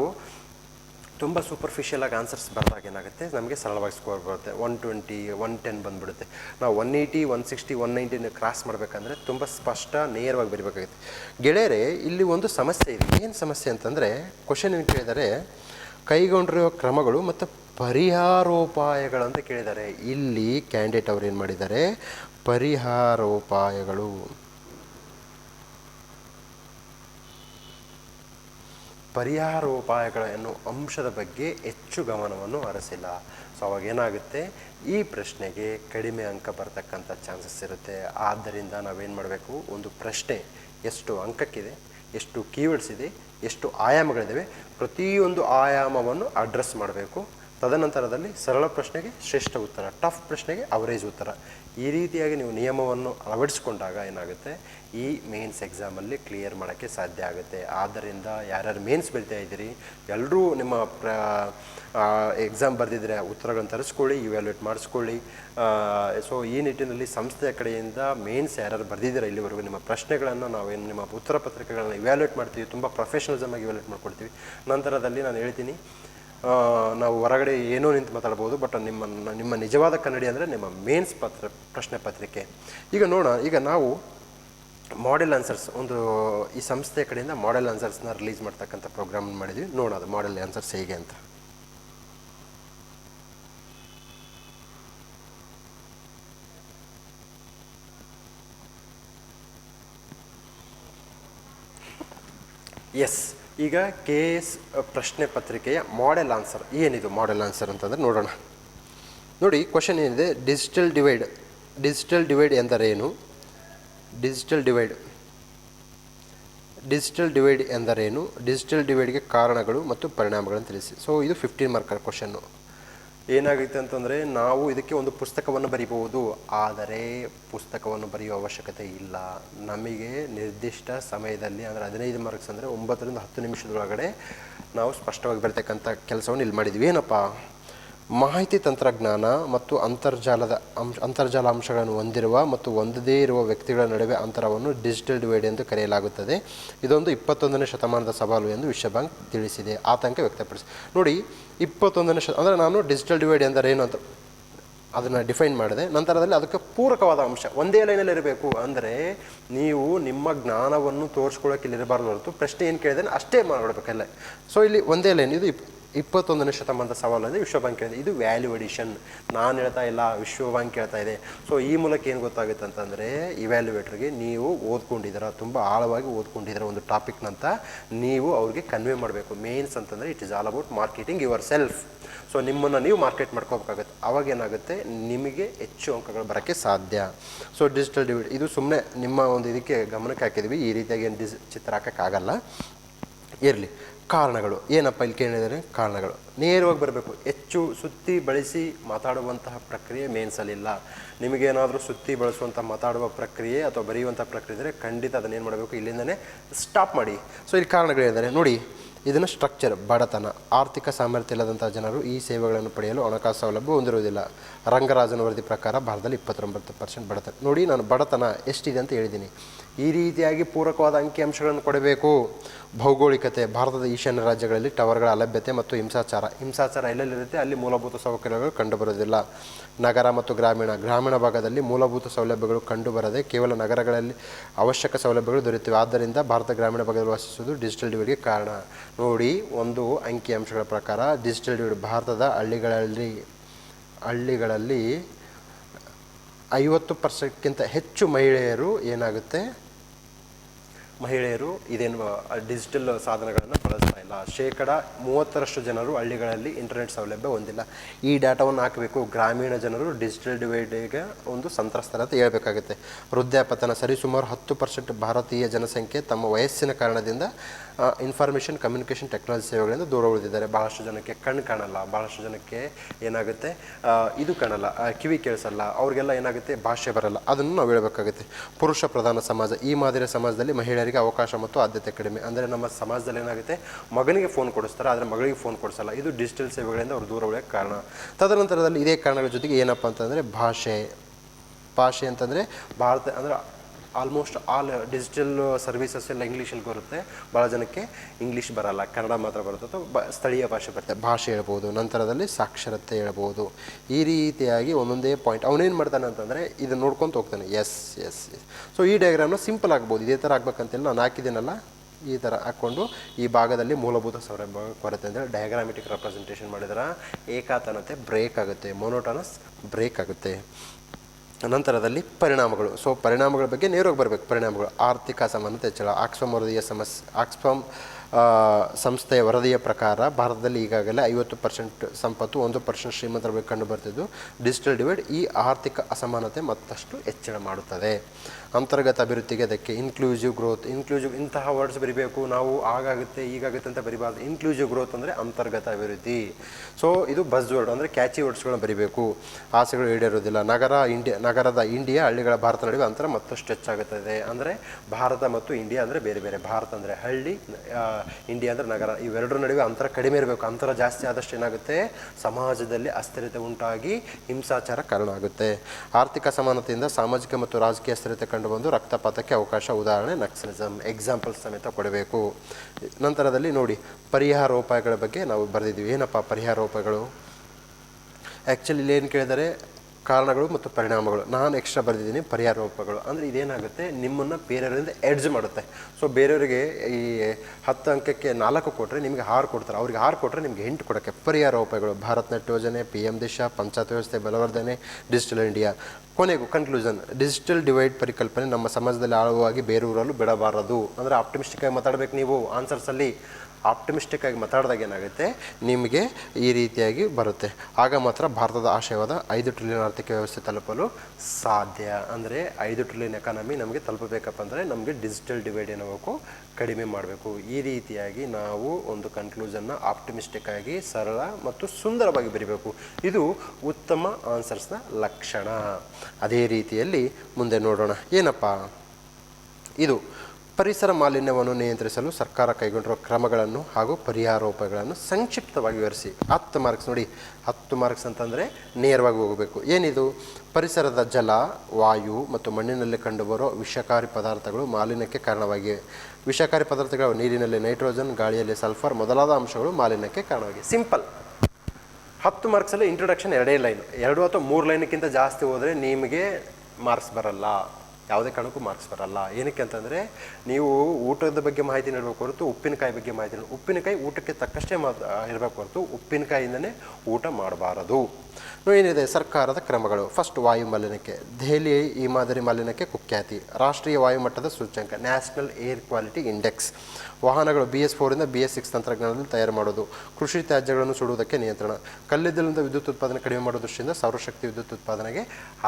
ತುಂಬ ಸೂಪರ್ಫಿಷಿಯಲ್ ಆಗಿ ಆನ್ಸರ್ಸ್ ಬರೆದಾಗ ಏನಾಗುತ್ತೆ? ನಮಗೆ ಸರಳವಾಗಿ ಸ್ಕೋರ್ ಬರುತ್ತೆ. ಒನ್ ಟ್ವೆಂಟಿ ಒನ್ ಟೆನ್ ಬಂದುಬಿಡುತ್ತೆ. ನಾವು one eighty one sixty one ನೈಂಟಿನ cross ಮಾಡಬೇಕಂದ್ರೆ ತುಂಬ ಸ್ಪಷ್ಟ, ನೇರವಾಗಿ ಬರಿಬೇಕಾಗುತ್ತೆ. ಗೆಳೆಯರೆ, ಇಲ್ಲಿ ಒಂದು ಸಮಸ್ಯೆ ಇದೆ. ಏನು ಸಮಸ್ಯೆ ಅಂತಂದರೆ ಕ್ವಶನ್ ಏನು ಕೇಳಿದರೆ? ಕೈಗೊಂಡಿರುವ ಕ್ರಮಗಳು ಮತ್ತು ಪರಿಹಾರೋಪಾಯಗಳು ಅಂತ ಕೇಳಿದ್ದಾರೆ ಇಲ್ಲಿ ಕ್ಯಾಂಡಿಡೇಟ್ ಅವ್ರು ಏನು ಮಾಡಿದ್ದಾರೆ? ಪರಿಹಾರೋಪಾಯಗಳು. ಪರಿಹಾರೋಪಾಯಗಳ ಎನ್ನುವ ಅಂಶದ ಬಗ್ಗೆ ಹೆಚ್ಚು ಗಮನವನ್ನು ಹರಿಸಿಲ್ಲ. ಸೊ ಅವಾಗ ಏನಾಗುತ್ತೆ? ಈ ಪ್ರಶ್ನೆಗೆ ಕಡಿಮೆ ಅಂಕ ಬರ್ತಕ್ಕಂಥ ಚಾನ್ಸಸ್ ಇರುತ್ತೆ. ಆದ್ದರಿಂದ ನಾವೇನು ಮಾಡಬೇಕು? ಒಂದು ಪ್ರಶ್ನೆ, ಎಷ್ಟು ಅಂಕಕ್ಕಿದೆ, ಎಷ್ಟು ಕೀವರ್ಡ್ಸ್ ಇದೆ, ಎಷ್ಟು ಆಯಾಮಗಳಿದ್ದಾವೆ ಪ್ರತಿಯೊಂದು ಆಯಾಮವನ್ನು ಅಡ್ರೆಸ್ ಮಾಡಬೇಕು. ತದನಂತರದಲ್ಲಿ ಸರಳ ಪ್ರಶ್ನೆಗೆ ಶ್ರೇಷ್ಠ ಉತ್ತರ ಟಫ್ ಪ್ರಶ್ನೆಗೆ ಅವರೇಜ್ ಉತ್ತರ. ಈ ರೀತಿಯಾಗಿ ನೀವು ನಿಯಮವನ್ನು ಅಳವಡಿಸ್ಕೊಂಡಾಗ ಏನಾಗುತ್ತೆ? ಈ ಮೇನ್ಸ್ ಎಕ್ಸಾಮಲ್ಲಿ ಕ್ಲಿಯರ್ ಮಾಡೋಕ್ಕೆ ಸಾಧ್ಯ ಆಗುತ್ತೆ. ಆದ್ದರಿಂದ ಯಾರ್ಯಾರು ಮೇನ್ಸ್ ಬರಿತಾ ಇದ್ದೀರಿ ಎಲ್ಲರೂ ನಿಮ್ಮ ಪ್ರ ಎಕ್ಸಾಮ್ ಬರೆದಿದ್ರೆ ಉತ್ತರಗಳನ್ನು ತರಿಸ್ಕೊಳ್ಳಿ ಇವ್ಯಾಲ್ಯೂಟ್ ಮಾಡಿಸ್ಕೊಳ್ಳಿ. ಸೊ ಈ ನಿಟ್ಟಿನಲ್ಲಿ ಸಂಸ್ಥೆಯ ಕಡೆಯಿಂದ ಮೇನ್ಸ್ ಯಾರ್ಯಾರು ಬರೆದಿದ್ದೀರಾ ಇಲ್ಲಿವರೆಗೂ ನಿಮ್ಮ ಪ್ರಶ್ನೆಗಳನ್ನು ನಾವೇನು ನಿಮ್ಮ ಉತ್ತರ ಪತ್ರಿಕೆಗಳನ್ನು ಇವ್ಯಾಲ್ಯೂಟ್ ಮಾಡ್ತೀವಿ, ತುಂಬ ಪ್ರೊಫೆಷನಲಿಸಮ್ ಆಗಿ ಇವ್ಯಾಲ್ಯೂಯೇಟ್ ಮಾಡ್ಕೊಡ್ತೀವಿ ನಂತರದಲ್ಲಿ ನಾನು ಹೇಳ್ತೀನಿ ನಾವು ಹೊರಗಡೆ ಏನೋ ನಿಂತು ಮಾತಾಡ್ಬೋದು ಬಟ್ ನಿಮ್ಮ ನಿಮ್ಮ ನಿಜವಾದ ಕನ್ನಡಿ ಅಂದರೆ ನಿಮ್ಮ ಮೇನ್ಸ್ ಪತ್ರ, ಪ್ರಶ್ನೆ ಪತ್ರಿಕೆ. ಈಗ ನೋಡೋಣ, ಈಗ ನಾವು ಮಾಡೆಲ್ ಆನ್ಸರ್ಸ್ ಒಂದು, ಈ ಸಂಸ್ಥೆ ಕಡೆಯಿಂದ ಮಾಡೆಲ್ ಆನ್ಸರ್ಸ್ನ ರಿಲೀಸ್ ಮಾಡ್ತಕ್ಕಂಥ ಪ್ರೋಗ್ರಾಮ್ ಮಾಡಿದ್ವಿ. ನೋಡೋಣ ಮಾಡೆಲ್ ಆನ್ಸರ್ಸ್ ಹೇಗೆ ಅಂತ. ಎಸ್ ಈಗ ಕೆ ಎಸ್ ಪ್ರಶ್ನೆ ಪತ್ರಿಕೆಯ ಮಾಡೆಲ್ ಆನ್ಸರ್ ಏನಿದು ಮಾಡೆಲ್ ಆನ್ಸರ್ ಅಂತಂದರೆ ನೋಡೋಣ. ನೋಡಿ ಕ್ವಶನ್ ಏನಿದೆ? ಡಿಜಿಟಲ್ ಡಿವೈಡ್ ಡಿಜಿಟಲ್ ಡಿವೈಡ್ ಎಂದರೇನು? ಡಿಜಿಟಲ್ ಡಿವೈಡ್ ಡಿಜಿಟಲ್ ಡಿವೈಡ್ ಎಂದರೇನು? ಡಿಜಿಟಲ್ ಡಿವೈಡ್ಗೆ ಕಾರಣಗಳು ಮತ್ತು ಪರಿಣಾಮಗಳನ್ನು ತಿಳಿಸಿ. ಸೊ ಇದು ಫಿಫ್ಟೀನ್ ಮಾರ್ಕರ್ ಕ್ವಶನ್ನು ಏನಾಗುತ್ತೆ ಅಂತಂದರೆ ನಾವು ಇದಕ್ಕೆ ಒಂದು ಪುಸ್ತಕವನ್ನು ಬರಿಬಹುದು, ಆದರೆ ಪುಸ್ತಕವನ್ನು ಬರೆಯುವ ಅವಶ್ಯಕತೆ ಇಲ್ಲ. ನಮಗೆ ನಿರ್ದಿಷ್ಟ ಸಮಯದಲ್ಲಿ, ಅಂದರೆ ಹದಿನೈದು ಮಾರ್ಕ್ಸ್ ಅಂದರೆ ಒಂಬತ್ತರಿಂದ ಹತ್ತು ನಿಮಿಷದೊಳಗಡೆ ನಾವು ಸ್ಪಷ್ಟವಾಗಿ ಬರ್ತಕ್ಕಂಥ ಕೆಲಸವನ್ನು ಇಲ್ಲಿ ಮಾಡಿದ್ವಿ ಏನಪ್ಪ? ಮಾಹಿತಿ ತಂತ್ರಜ್ಞಾನ ಮತ್ತು ಅಂತರ್ಜಾಲದ ಅಂಶ ಅಂತರ್ಜಾಲ ಅಂಶಗಳನ್ನು ಹೊಂದಿರುವ ಮತ್ತು ಹೊಂದದೇ ಇರುವ ವ್ಯಕ್ತಿಗಳ ನಡುವೆ ಅಂತರವನ್ನು ಡಿಜಿಟಲ್ ಡಿವೈಡ್ ಎಂದು ಕರೆಯಲಾಗುತ್ತದೆ. ಇದೊಂದು ಇಪ್ಪತ್ತೊಂದನೇ ಶತಮಾನದ ಸವಾಲು ಎಂದು ವಿಶ್ವ ಬ್ಯಾಂಕ್ ತಿಳಿಸಿದೆ. ಆತಂಕ ವ್ಯಕ್ತಪಡಿಸಿ ನೋಡಿ, ಇಪ್ಪತ್ತೊಂದನೇ ಶತ ಅಂದರೆ ನಾನು ಡಿಜಿಟಲ್ ಡಿವೈಡ್ ಎಂದರೆ ಏನು ಅಂತ ಅದನ್ನು ಡಿಫೈನ್ ಮಾಡಿದೆ. ನಂತರದಲ್ಲಿ ಅದಕ್ಕೆ ಪೂರಕವಾದ ಅಂಶ. ಒಂದೇ ಲೈನಲ್ಲಿ ಇರಬೇಕು ಅಂದರೆ ನೀವು ನಿಮ್ಮ ಜ್ಞಾನವನ್ನು ತೋರಿಸ್ಕೊಳ್ಳೋಕೆ ಇಲ್ಲಿ ಇರಬಾರ್ದು ಹೊರತು ಪ್ರಶ್ನೆ ಏನು ಕೇಳಿದ್ರೆ ಅಷ್ಟೇ ಮಾಡಬೇಕಲ್ಲ ಸೊ ಇಲ್ಲಿ ಒಂದೇ ಲೈನ್. ಇದು ಇಪ್ ಇಪ್ಪತ್ತೊಂದನೇ ಶತಮಾನದ ಸವಾಲು ಅಂದರೆ ವಿಶ್ವ ಬ್ಯಾಂಕ್ ಹೇಳಿದೆ, ಇದು ವ್ಯಾಲ್ಯೂ ಅಡಿಷನ್ ನಾನು ಹೇಳ್ತಾ ಇಲ್ಲ ವಿಶ್ವ ಬ್ಯಾಂಕ್ ಹೇಳ್ತಾ ಇದೆ. ಸೊ ಈ ಮೂಲಕ ಏನು ಗೊತ್ತಾಗುತ್ತೆ ಅಂತಂದರೆ ಇವ್ಯಾಲ್ಯೂಯೇಟ್ರಿಗೆ ನೀವು ಓದ್ಕೊಂಡಿದ್ದೀರ, ತುಂಬ ಆಳವಾಗಿ ಓದ್ಕೊಂಡಿದ್ದೀರ ಒಂದು ಟಾಪಿಕ್ನಂತ ನೀವು ಅವ್ರಿಗೆ ಕನ್ವೆ ಮಾಡಬೇಕು. ಮೇನ್ಸ್ ಅಂತಂದರೆ it is all about marketing yourself so ನಿಮ್ಮನ್ನು ನೀವು ಮಾರ್ಕೆಟ್ ಮಾಡ್ಕೋಬೇಕಾಗುತ್ತೆ ಅವಾಗ ಏನಾಗುತ್ತೆ? ನಿಮಗೆ ಹೆಚ್ಚು ಅಂಕಗಳು ಬರೋಕ್ಕೆ ಸಾಧ್ಯ. ಸೊ ಡಿಜಿಟಲ್ ಡಿವಿಡ್ ಇದು ಸುಮ್ಮನೆ ನಿಮ್ಮ ಒಂದು ಇದಕ್ಕೆ ಗಮನಕ್ಕೆ ಹಾಕಿದ್ವಿ ಈ ರೀತಿಯಾಗಿ ಏನು ಡಿಸ್ ಚಿತ್ರ ಹಾಕೋಕ್ಕಾಗಲ್ಲ. ಇರಲಿ. ಕಾರಣಗಳು. ಏನಪ್ಪ ಇಲ್ಲಿ ಕೇಳಿದರೆ ಕಾರಣಗಳು. ನೇರವಾಗಿ ಬರಬೇಕು. ಹೆಚ್ಚು ಸುತ್ತಿ ಬಳಸಿ ಮಾತಾಡುವಂತಹ ಪ್ರಕ್ರಿಯೆ ಮೇನ್ಸಲ್ಲಿಲ್ಲ ನಿಮಗೇನಾದರೂ ಸುತ್ತಿ ಬಳಸುವಂಥ ಮಾತಾಡುವ ಪ್ರಕ್ರಿಯೆ ಅಥವಾ ಬರೆಯುವಂಥ ಪ್ರಕ್ರಿಯೆ ಇದ್ದರೆ ಖಂಡಿತ ಅದನ್ನೇನು ಮಾಡಬೇಕು? ಇಲ್ಲಿಂದನೇ ಸ್ಟಾಪ್ ಮಾಡಿ. ಸೊ ಇಲ್ಲಿ ಕಾರಣಗಳೇನೆಂದರೆ ನೋಡಿ, ಇದನ್ನು ಸ್ಟ್ರಕ್ಚರ್ ಬಡತನ, ಆರ್ಥಿಕ ಸಾಮರ್ಥ್ಯ ಇಲ್ಲದಂಥ ಜನರು ಈ ಸೇವೆಗಳನ್ನು ಪಡೆಯಲು ಹಣಕಾಸು ಸೌಲಭ್ಯ ಹೊಂದಿರುವುದಿಲ್ಲ. ರಂಗರಾಜನ ವರದಿ ಪ್ರಕಾರ ಭಾರತದಲ್ಲಿ ಇಪ್ಪತ್ತೊಂಬತ್ತು ಪರ್ಸೆಂಟ್ ಬಡತನ. ನೋಡಿ, ನಾನು ಬಡತನ ಎಷ್ಟಿದೆ ಅಂತ ಹೇಳಿದ್ದೀನಿ. ಈ ರೀತಿಯಾಗಿ ಪೂರಕವಾದ ಅಂಕಿಅಂಶಗಳನ್ನು ಕೊಡಬೇಕು. ಭೌಗೋಳಿಕತೆ, ಭಾರತದ ಈಶಾನ್ಯ ರಾಜ್ಯಗಳಲ್ಲಿ ಟವರ್ಗಳ ಅಲಭ್ಯತೆ ಮತ್ತು ಹಿಂಸಾಚಾರ. ಹಿಂಸಾಚಾರ ಎಲ್ಲೆಲ್ಲಿರುತ್ತೆ? ಅಲ್ಲಿ ಮೂಲಭೂತ ಸೌಕರ್ಯಗಳು ಕಂಡುಬರುವುದಿಲ್ಲ. ನಗರ ಮತ್ತು ಗ್ರಾಮೀಣ ಗ್ರಾಮೀಣ ಭಾಗದಲ್ಲಿ ಮೂಲಭೂತ ಸೌಲಭ್ಯಗಳು ಕಂಡುಬರದೆ ಕೇವಲ ನಗರಗಳಲ್ಲಿ ಅವಶ್ಯಕ ಸೌಲಭ್ಯಗಳು ದೊರೆಯುತ್ತವೆ. ಆದ್ದರಿಂದ ಭಾರತ ಗ್ರಾಮೀಣ ಭಾಗದಲ್ಲಿ ವಾಸಿಸುವುದು ಡಿಜಿಟಲ್ ಡಿವೈಡ್ಗೆ ಕಾರಣ. ನೋಡಿ, ಒಂದು ಅಂಕಿಅಂಶಗಳ ಪ್ರಕಾರ, ಡಿಜಿಟಲ್ ಡಿವೈಡ್ ಭಾರತದ ಹಳ್ಳಿಗಳಲ್ಲಿ ಹಳ್ಳಿಗಳಲ್ಲಿ ಐವತ್ತು ಪರ್ಸೆಂಟ್ಗಿಂತ ಹೆಚ್ಚು ಮಹಿಳೆಯರು ಏನಾಗುತ್ತೆ? ಮಹಿಳೆಯರು ಇದೇನು ಡಿಜಿಟಲ್ ಸಾಧನಗಳನ್ನು ಬಳಸ್ತಾ ಇಲ್ಲ. ಶೇಕಡ ಮೂವತ್ತರಷ್ಟು ಜನರು ಹಳ್ಳಿಗಳಲ್ಲಿ ಇಂಟರ್ನೆಟ್ ಸೌಲಭ್ಯ ಹೊಂದಿಲ್ಲ. ಈ ಡಾಟಾವನ್ನು ಹಾಕಬೇಕು, ಗ್ರಾಮೀಣ ಜನರು ಡಿಜಿಟಲ್ ಡಿವೈಡ್ಗೆ ಒಂದು ಸಂತ್ರಸ್ತರಂತ ಹೇಳಬೇಕಾಗುತ್ತೆ. ವೃದ್ಧಾಪತನ ಸರಿಸುಮಾರು ಹತ್ತು ಪರ್ಸೆಂಟ್ ಭಾರತೀಯ ಜನಸಂಖ್ಯೆ ತಮ್ಮ ವಯಸ್ಸಿನ ಕಾರಣದಿಂದ ಇನ್ಫಾರ್ಮೇಷನ್, ಕಮ್ಯುನಿಕೇಷನ್ ಟೆಕ್ನಾಲಜಿ ಸೇವೆಗಳಿಂದ ದೂರ ಉಳಿದಿದ್ದಾರೆ. ಭಾಳಷ್ಟು ಜನಕ್ಕೆ ಕಣ್ಣು ಕಾಣಲ್ಲ ಭಾಳಷ್ಟು ಜನಕ್ಕೆ ಏನಾಗುತ್ತೆ? ಇದು ಕಾಣಲ್ಲ ಕಿವಿ ಕೇಳಿಸಲ್ಲ, ಅವ್ರಿಗೆಲ್ಲ ಏನಾಗುತ್ತೆ? ಭಾಷೆ ಬರಲ್ಲ. ಅದನ್ನು ನಾವು ಹೇಳಬೇಕಾಗುತ್ತೆ. ಪುರುಷ ಪ್ರಧಾನ ಸಮಾಜ, ಈ ಮಾದರಿಯ ಸಮಾಜದಲ್ಲಿ ಮಹಿಳೆಯರಿಗೆ ಅವಕಾಶ ಮತ್ತು ಆದ್ಯತೆ ಕಡಿಮೆ. ಅಂದರೆ ನಮ್ಮ ಸಮಾಜದಲ್ಲಿ ಏನಾಗುತ್ತೆ? ಮಗನಿಗೆ ಫೋನ್ ಕೊಡಿಸ್ತಾರೆ, ಆದರೆ ಮಗಳಿಗೆ ಫೋನ್ ಕೊಡಿಸಲ್ಲ. ಇದು ಡಿಜಿಟಲ್ ಸೇವೆಗಳಿಂದ ಅವ್ರು ದೂರ ಉಳಿಯೋಕ್ಕೆ ಕಾರಣ. ತದನಂತರದಲ್ಲಿ ಇದೇ ಕಾರಣಗಳ ಜೊತೆಗೆ ಏನಪ್ಪ ಅಂತಂದರೆ ಭಾಷೆ. ಭಾಷೆ ಅಂತಂದರೆ ಭಾರತ, ಅಂದರೆ ಆಲ್ಮೋಸ್ಟ್ ಆಲ್ ಡಿಜಿಟಲ್ ಸರ್ವಿಸಸ್ ಎಲ್ಲ ಇಂಗ್ಲೀಷಲ್ಲಿ ಬರುತ್ತೆ. ಭಾಳ ಜನಕ್ಕೆ ಇಂಗ್ಲೀಷ್ ಬರಲ್ಲ, ಕನ್ನಡ ಮಾತ್ರ ಬರುತ್ತೆ. ಅಥವಾ ಬ, ಸ್ಥಳೀಯ ಭಾಷೆ ಬರುತ್ತೆ. ಭಾಷೆ ಹೇಳ್ಬೋದು, ನಂತರದಲ್ಲಿ ಸಾಕ್ಷರತೆ ಹೇಳ್ಬೋದು. ಈ ರೀತಿಯಾಗಿ ಒಂದೊಂದೇ ಪಾಯಿಂಟ್ ಅವನೇನು ಮಾಡ್ತಾನೆ ಅಂತಂದರೆ ಇದನ್ನು ನೋಡ್ಕೊತ ಹೋಗ್ತಾನೆ. ಎಸ್ ಎಸ್ ಎಸ್ ಸೊ ಈ ಡಯಾಗ್ರಾಮ್ನ ಸಿಂಪಲ್ ಆಗ್ಬೋದು. ಇದೇ ಥರ ಆಗ್ಬೇಕಂತೇಳಿ ನಾನು ಹಾಕಿದ್ದೀನಲ್ಲ? ಈ ಥರ ಹಾಕ್ಕೊಂಡು ಈ ಭಾಗದಲ್ಲಿ ಮೂಲಭೂತ ಸೌರಭ ಕೊರತೆ ಅಂದರೆ ಡಯಾಗ್ರಾಮೆಟಿಕ್ ರೆಪ್ರೆಸೆಂಟೇಷನ್ ಮಾಡಿದ್ರೆ ಏಕಾತನತೆ ಬ್ರೇಕ್ ಆಗುತ್ತೆ. ಮೊನೋಟನಸ್ ಬ್ರೇಕ್ ಆಗುತ್ತೆ. ನಂತರದಲ್ಲಿ ಪರಿಣಾಮಗಳು. ಸೊ ಪರಿಣಾಮಗಳ ಬಗ್ಗೆ ನೇರವಾಗಿ ಬರಬೇಕು. ಪರಿಣಾಮಗಳು. ಆರ್ಥಿಕ ಅಸಮಾನತೆ ಹೆಚ್ಚಳ. ಆಕ್ಸ್ಫಾಮ್ ವರದಿಯ ಸಮಸ್ಯೆ ಆಕ್ಸ್ಫಾಮ್ ಸಂಸ್ಥೆಯ ವರದಿಯ ಪ್ರಕಾರ ಭಾರತದಲ್ಲಿ ಈಗಾಗಲೇ ಐವತ್ತು ಪರ್ಸೆಂಟ್ ಸಂಪತ್ತು, ಒಂದು ಪರ್ಸೆಂಟ್ ಶ್ರೀಮಂತರ ಬಗ್ಗೆ ಕಂಡು ಬರ್ತಿದ್ದು ಡಿಜಿಟಲ್ ಡಿವೈಡ್ ಈ ಆರ್ಥಿಕ ಅಸಮಾನತೆ ಮತ್ತಷ್ಟು ಹೆಚ್ಚಳ ಮಾಡುತ್ತದೆ. ಅಂತರ್ಗತ ಅಭಿವೃದ್ಧಿಗೆ ಅದಕ್ಕೆ ಇನ್ಕ್ಲೂಸಿವ್ ಗ್ರೋತ್ ಇನ್ಕ್ಲೂಸಿವ್ ಇಂತಹ ವರ್ಡ್ಸ್ ಬರಿಬೇಕು, ನಾವು ಆಗಾಗುತ್ತೆ, ಈಗಾಗುತ್ತೆ ಅಂತ ಬರಿಬಾರ್ದು. ಇನ್ಕ್ಲೂಸಿವ್ ಗ್ರೋತ್ ಅಂದರೆ ಅಂತರ್ಗತ ಅಭಿವೃದ್ಧಿ. ಸೊ ಇದು ಬಸ್ ವರ್ಡ್ ಅಂದರೆ ಕ್ಯಾಚಿ ವರ್ಡ್ಸ್ಗಳನ್ನ ಬರಿಬೇಕು. ಆಸೆಗಳು ಈಡೇರೋದಿಲ್ಲ ನಗರ ಇಂಡಿಯಾ ನಗರದ ಇಂಡಿಯಾ, ಹಳ್ಳಿಗಳ ಭಾರತ ನಡುವೆ ಅಂತರ ಮತ್ತಷ್ಟು ಹೆಚ್ಚಾಗುತ್ತದೆ ಅಂದರೆ ಭಾರತ ಮತ್ತು ಇಂಡಿಯಾ ಅಂದರೆ ಬೇರೆ ಬೇರೆ. ಭಾರತ ಅಂದರೆ ಹಳ್ಳಿ ಇಂಡಿಯಾ ಅಂದರೆ ನಗರ. ಇವೆರಡರ ನಡುವೆ ಅಂತರ ಕಡಿಮೆ ಇರಬೇಕು. ಅಂತರ ಜಾಸ್ತಿ ಆದಷ್ಟು ಏನಾಗುತ್ತೆ? ಸಮಾಜದಲ್ಲಿ ಅಸ್ಥಿರತೆ ಉಂಟಾಗಿ ಹಿಂಸಾಚಾರ ಕಾರಣ ಆಗುತ್ತೆ ಆರ್ಥಿಕ ಸಮಾನತೆಯಿಂದ ಸಾಮಾಜಿಕ ಮತ್ತು ರಾಜಕೀಯ ಸ್ಥಿರತೆ ಕಂಡುಬಂದು ರಕ್ತಪಾತಕ್ಕೆ ಅವಕಾಶ, ಉದಾಹರಣೆ ನಕ್ಸಲಿಸಮ್ ಎಕ್ಸಾಂಪಲ್ ಸಮೇತ ಕೊಡಬೇಕು. ನಂತರದಲ್ಲಿ ನೋಡಿ ಪರಿಹಾರೋಪಾಯಗಳ ಬಗ್ಗೆ ನಾವು ಬರೆದಿದ್ದೀವಿ. ಏನಪ್ಪ ಪರಿಹಾರೋಪಾಯಗಳು ಆ್ಯಕ್ಚುಲಿ ಇಲ್ಲಿ ಏನು ಕೇಳಿದರೆ ಕಾರಣಗಳು ಮತ್ತು ಪರಿಣಾಮಗಳು. ನಾನು ಎಕ್ಸ್ಟ್ರಾ ಬರೆದಿದ್ದೀನಿ, ಪರಿಹಾರ ರೂಪಗಳು. ಅಂದರೆ ಇದೇನಾಗುತ್ತೆ? ನಿಮ್ಮನ್ನು ಬೇರೆಯವರಿಂದ ಎಡ್ಜ್ ಮಾಡುತ್ತೆ. ಸೊ ಬೇರೆಯವರಿಗೆ ಈ ಹತ್ತು ಅಂಕಕ್ಕೆ ನಾಲ್ಕು ಕೊಟ್ಟರೆ ನಿಮಗೆ ಆರು ಕೊಡ್ತಾರೆ. ಅವ್ರಿಗೆ ಆರು ಕೊಟ್ಟರೆ ನಿಮಗೆ ಎಂಟು ಕೊಡೋಕ್ಕೆ ಪರಿಹಾರೋಪಾಯಗಳು ಭಾರತ್ ನೆಟ್ ಯೋಜನೆ ಪಿ ಎಂ ದಿಶಾ, ಪಂಚಾಯತ್ ವ್ಯವಸ್ಥೆ, ಬಲವರ್ಧನೆ ಡಿಜಿಟಲ್ ಇಂಡಿಯಾ ಕೊನೆಗೂ ಕನ್ಕ್ಲೂಷನ್ ಡಿಜಿಟಲ್ ಡಿವೈಡ್ ಪರಿಕಲ್ಪನೆ ನಮ್ಮ ಸಮಾಜದಲ್ಲಿ ಆಳವಾಗಿ ಬೇರೂರಲು ಬಿಡಬಾರದು. ಅಂದರೆ ಆಪ್ಟಿಮಿಸ್ಟಿಕ್ ಆಗಿ ಮಾತಾಡಬೇಕು ನೀವು. ಆನ್ಸರ್ಸಲ್ಲಿ ಆಪ್ಟಿಮಿಸ್ಟಿಕ್ ಆಗಿ ಮಾತಾಡಿದಾಗ ಏನಾಗುತ್ತೆ? ನಿಮಗೆ ಈ ರೀತಿಯಾಗಿ ಬರುತ್ತೆ. ಆಗ ಮಾತ್ರ ಭಾರತದ ಆಶಯವಾದ ಐದು ಟ್ರಿಲಿಯನ್ ಆರ್ಥಿಕ ವ್ಯವಸ್ಥೆ ತಲುಪಲು ಸಾಧ್ಯ. ಅಂದರೆ ಐದು ಟ್ರಿಲಿಯನ್ ಎಕಾನಮಿ ನಮಗೆ ತಲುಪಬೇಕಪ್ಪ ಅಂದರೆ ನಮಗೆ ಡಿಜಿಟಲ್ ಡಿವೈಡ್ ಏನಬೇಕು ಕಡಿಮೆ ಮಾಡಬೇಕು. ಈ ರೀತಿಯಾಗಿ ನಾವು ಒಂದು ಕನ್ಕ್ಲೂಷನ್ನ ಆಪ್ಟಿಮಿಸ್ಟಿಕ್ ಆಗಿ, ಸರಳ ಮತ್ತು ಸುಂದರವಾಗಿ ಬರೀಬೇಕು. ಇದು ಉತ್ತಮ ಆನ್ಸರ್ಸ್ನ ಲಕ್ಷಣ. ಅದೇ ರೀತಿಯಲ್ಲಿ ಮುಂದೆ ನೋಡೋಣ. ಏನಪ್ಪ? ಇದು ಪರಿಸರ ಮಾಲಿನ್ಯವನ್ನು ನಿಯಂತ್ರಿಸಲು ಸರ್ಕಾರ ಕೈಗೊಂಡಿರುವ ಕ್ರಮಗಳನ್ನು ಹಾಗೂ ಪರಿಹಾರೋಪಾಯಗಳನ್ನು ಸಂಕ್ಷಿಪ್ತವಾಗಿ ವಿವರಿಸಿ. ಹತ್ತು ಮಾರ್ಕ್ಸ್ ನೋಡಿ. ಹತ್ತು ಮಾರ್ಕ್ಸ್ ಅಂತಂದರೆ ನೇರವಾಗಿ ಹೋಗಬೇಕು. ಏನಿದು? ಪರಿಸರದ ಜಲ, ವಾಯು ಮತ್ತು ಮಣ್ಣಿನಲ್ಲಿ ಕಂಡುಬರುವ ವಿಷಕಾರಿ ಪದಾರ್ಥಗಳು ಮಾಲಿನ್ಯಕ್ಕೆ ಕಾರಣವಾಗಿವೆ. ವಿಷಕಾರಿ ಪದಾರ್ಥಗಳು ನೀರಿನಲ್ಲಿ ನೈಟ್ರೋಜನ್, ಗಾಳಿಯಲ್ಲಿ ಸಲ್ಫರ್ ಮೊದಲಾದ ಅಂಶಗಳು ಮಾಲಿನ್ಯಕ್ಕೆ ಕಾರಣವಾಗಿವೆ. ಸಿಂಪಲ್. ಹತ್ತು ಮಾರ್ಕ್ಸಲ್ಲಿ ಇಂಟ್ರೊಡಕ್ಷನ್ ಎರಡೇ ಲೈನ್. ಎರಡು ಅಥವಾ ಮೂರು ಲೈನ್ಕ್ಕಿಂತ ಜಾಸ್ತಿ ಹೋದರೆ ನಿಮಗೆ ಮಾರ್ಕ್ಸ್ ಬರಲ್ಲ. ಯಾವುದೇ ಕಾರಣಕ್ಕೂ ಮಾರ್ಕ್ಸ್ ಬರಲ್ಲ ಏನಕ್ಕೆ ಅಂತಂದರೆ, ನೀವು ಊಟದ ಬಗ್ಗೆ ಮಾಹಿತಿ ನೀಡಬೇಕು ಹೊರತು ಉಪ್ಪಿನಕಾಯಿ ಬಗ್ಗೆ ಮಾಹಿತಿ ಉಪ್ಪಿನಕಾಯಿ ಊಟಕ್ಕೆ ತಕ್ಕಷ್ಟೇ ಮಾತು ಇರಬೇಕು ಹೊರತು ಉಪ್ಪಿನಕಾಯಿಂದನೇ ಊಟ ಮಾಡಬಾರದು. ಏನಿದೆ? ಸರ್ಕಾರದ ಕ್ರಮಗಳು. ಫಸ್ಟ್ ವಾಯು ಮಾಲಿನ್ಯಕ್ಕೆ. ದೆಹಲಿ ಈ ಮಾದರಿ ಮಾಲಿನ್ಯಕ್ಕೆ ಕುಖ್ಯಾತಿ. ರಾಷ್ಟ್ರೀಯ ವಾಯುಮಟ್ಟದ ಸೂಚ್ಯಂಕ. National air quality index. ವಾಹನಗಳು ಬಿ ಎಸ್ ಫೋರಿಂದ ಬಿ ಎಸ್ ಸಿಕ್ಸ್ ತಂತ್ರಜ್ಞಾನದಲ್ಲಿ ತಯಾರು ಮಾಡೋದು, ಕೃಷಿ ತ್ಯಾಜ್ಯಗಳನ್ನು ಸುಡುವುದಕ್ಕೆ ನಿಯಂತ್ರಣ ಕಲ್ಲಿದ್ದಲಿಂದ ವಿದ್ಯುತ್ ಉತ್ಪಾದನೆ ಕಡಿಮೆ ಮಾಡೋ ದೃಷ್ಟಿಯಿಂದ ಸೌರಶಕ್ತಿ ವಿದ್ಯುತ್ ಉತ್ಪಾದನೆಗೆ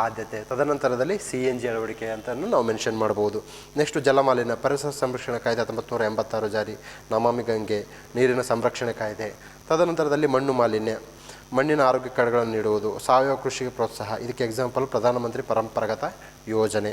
ಆದ್ಯತೆ, ತದನಂತರದಲ್ಲಿ ಸಿ ಎನ್ ಜಿ ಅಳವಡಿಕೆ ಅಂತ ನಾವು ಮೆನ್ಷನ್ ಮಾಡಬಹುದು. ನೆಕ್ಸ್ಟ್ ಜಲಮಾಲಿನ್ಯ, ಪರಿಸರ ಸಂರಕ್ಷಣಾ ಕಾಯ್ದೆ ಹತ್ತೊಂಬತ್ತು ನೂರ ಎಂಬತ್ತಾರು ಜಾರಿ, ನಮಾಮಿ ಗಂಗೆ, ನೀರಿನ ಸಂರಕ್ಷಣೆ ಕಾಯ್ದೆ, ತದನಂತರದಲ್ಲಿ ಮಣ್ಣು ಮಾಲಿನ್ಯ. ಮಣ್ಣಿನ ಆರೋಗ್ಯ ಕಾರ್ಡ್ಗಳನ್ನು ನೀಡುವುದು, ಸಾವಯವ ಕೃಷಿಗೆ ಪ್ರೋತ್ಸಾಹ, ಇದಕ್ಕೆ ಎಕ್ಸಾಂಪಲ್ ಪ್ರಧಾನಮಂತ್ರಿ ಪರಂಪರಾಗತ ಯೋಜನೆ.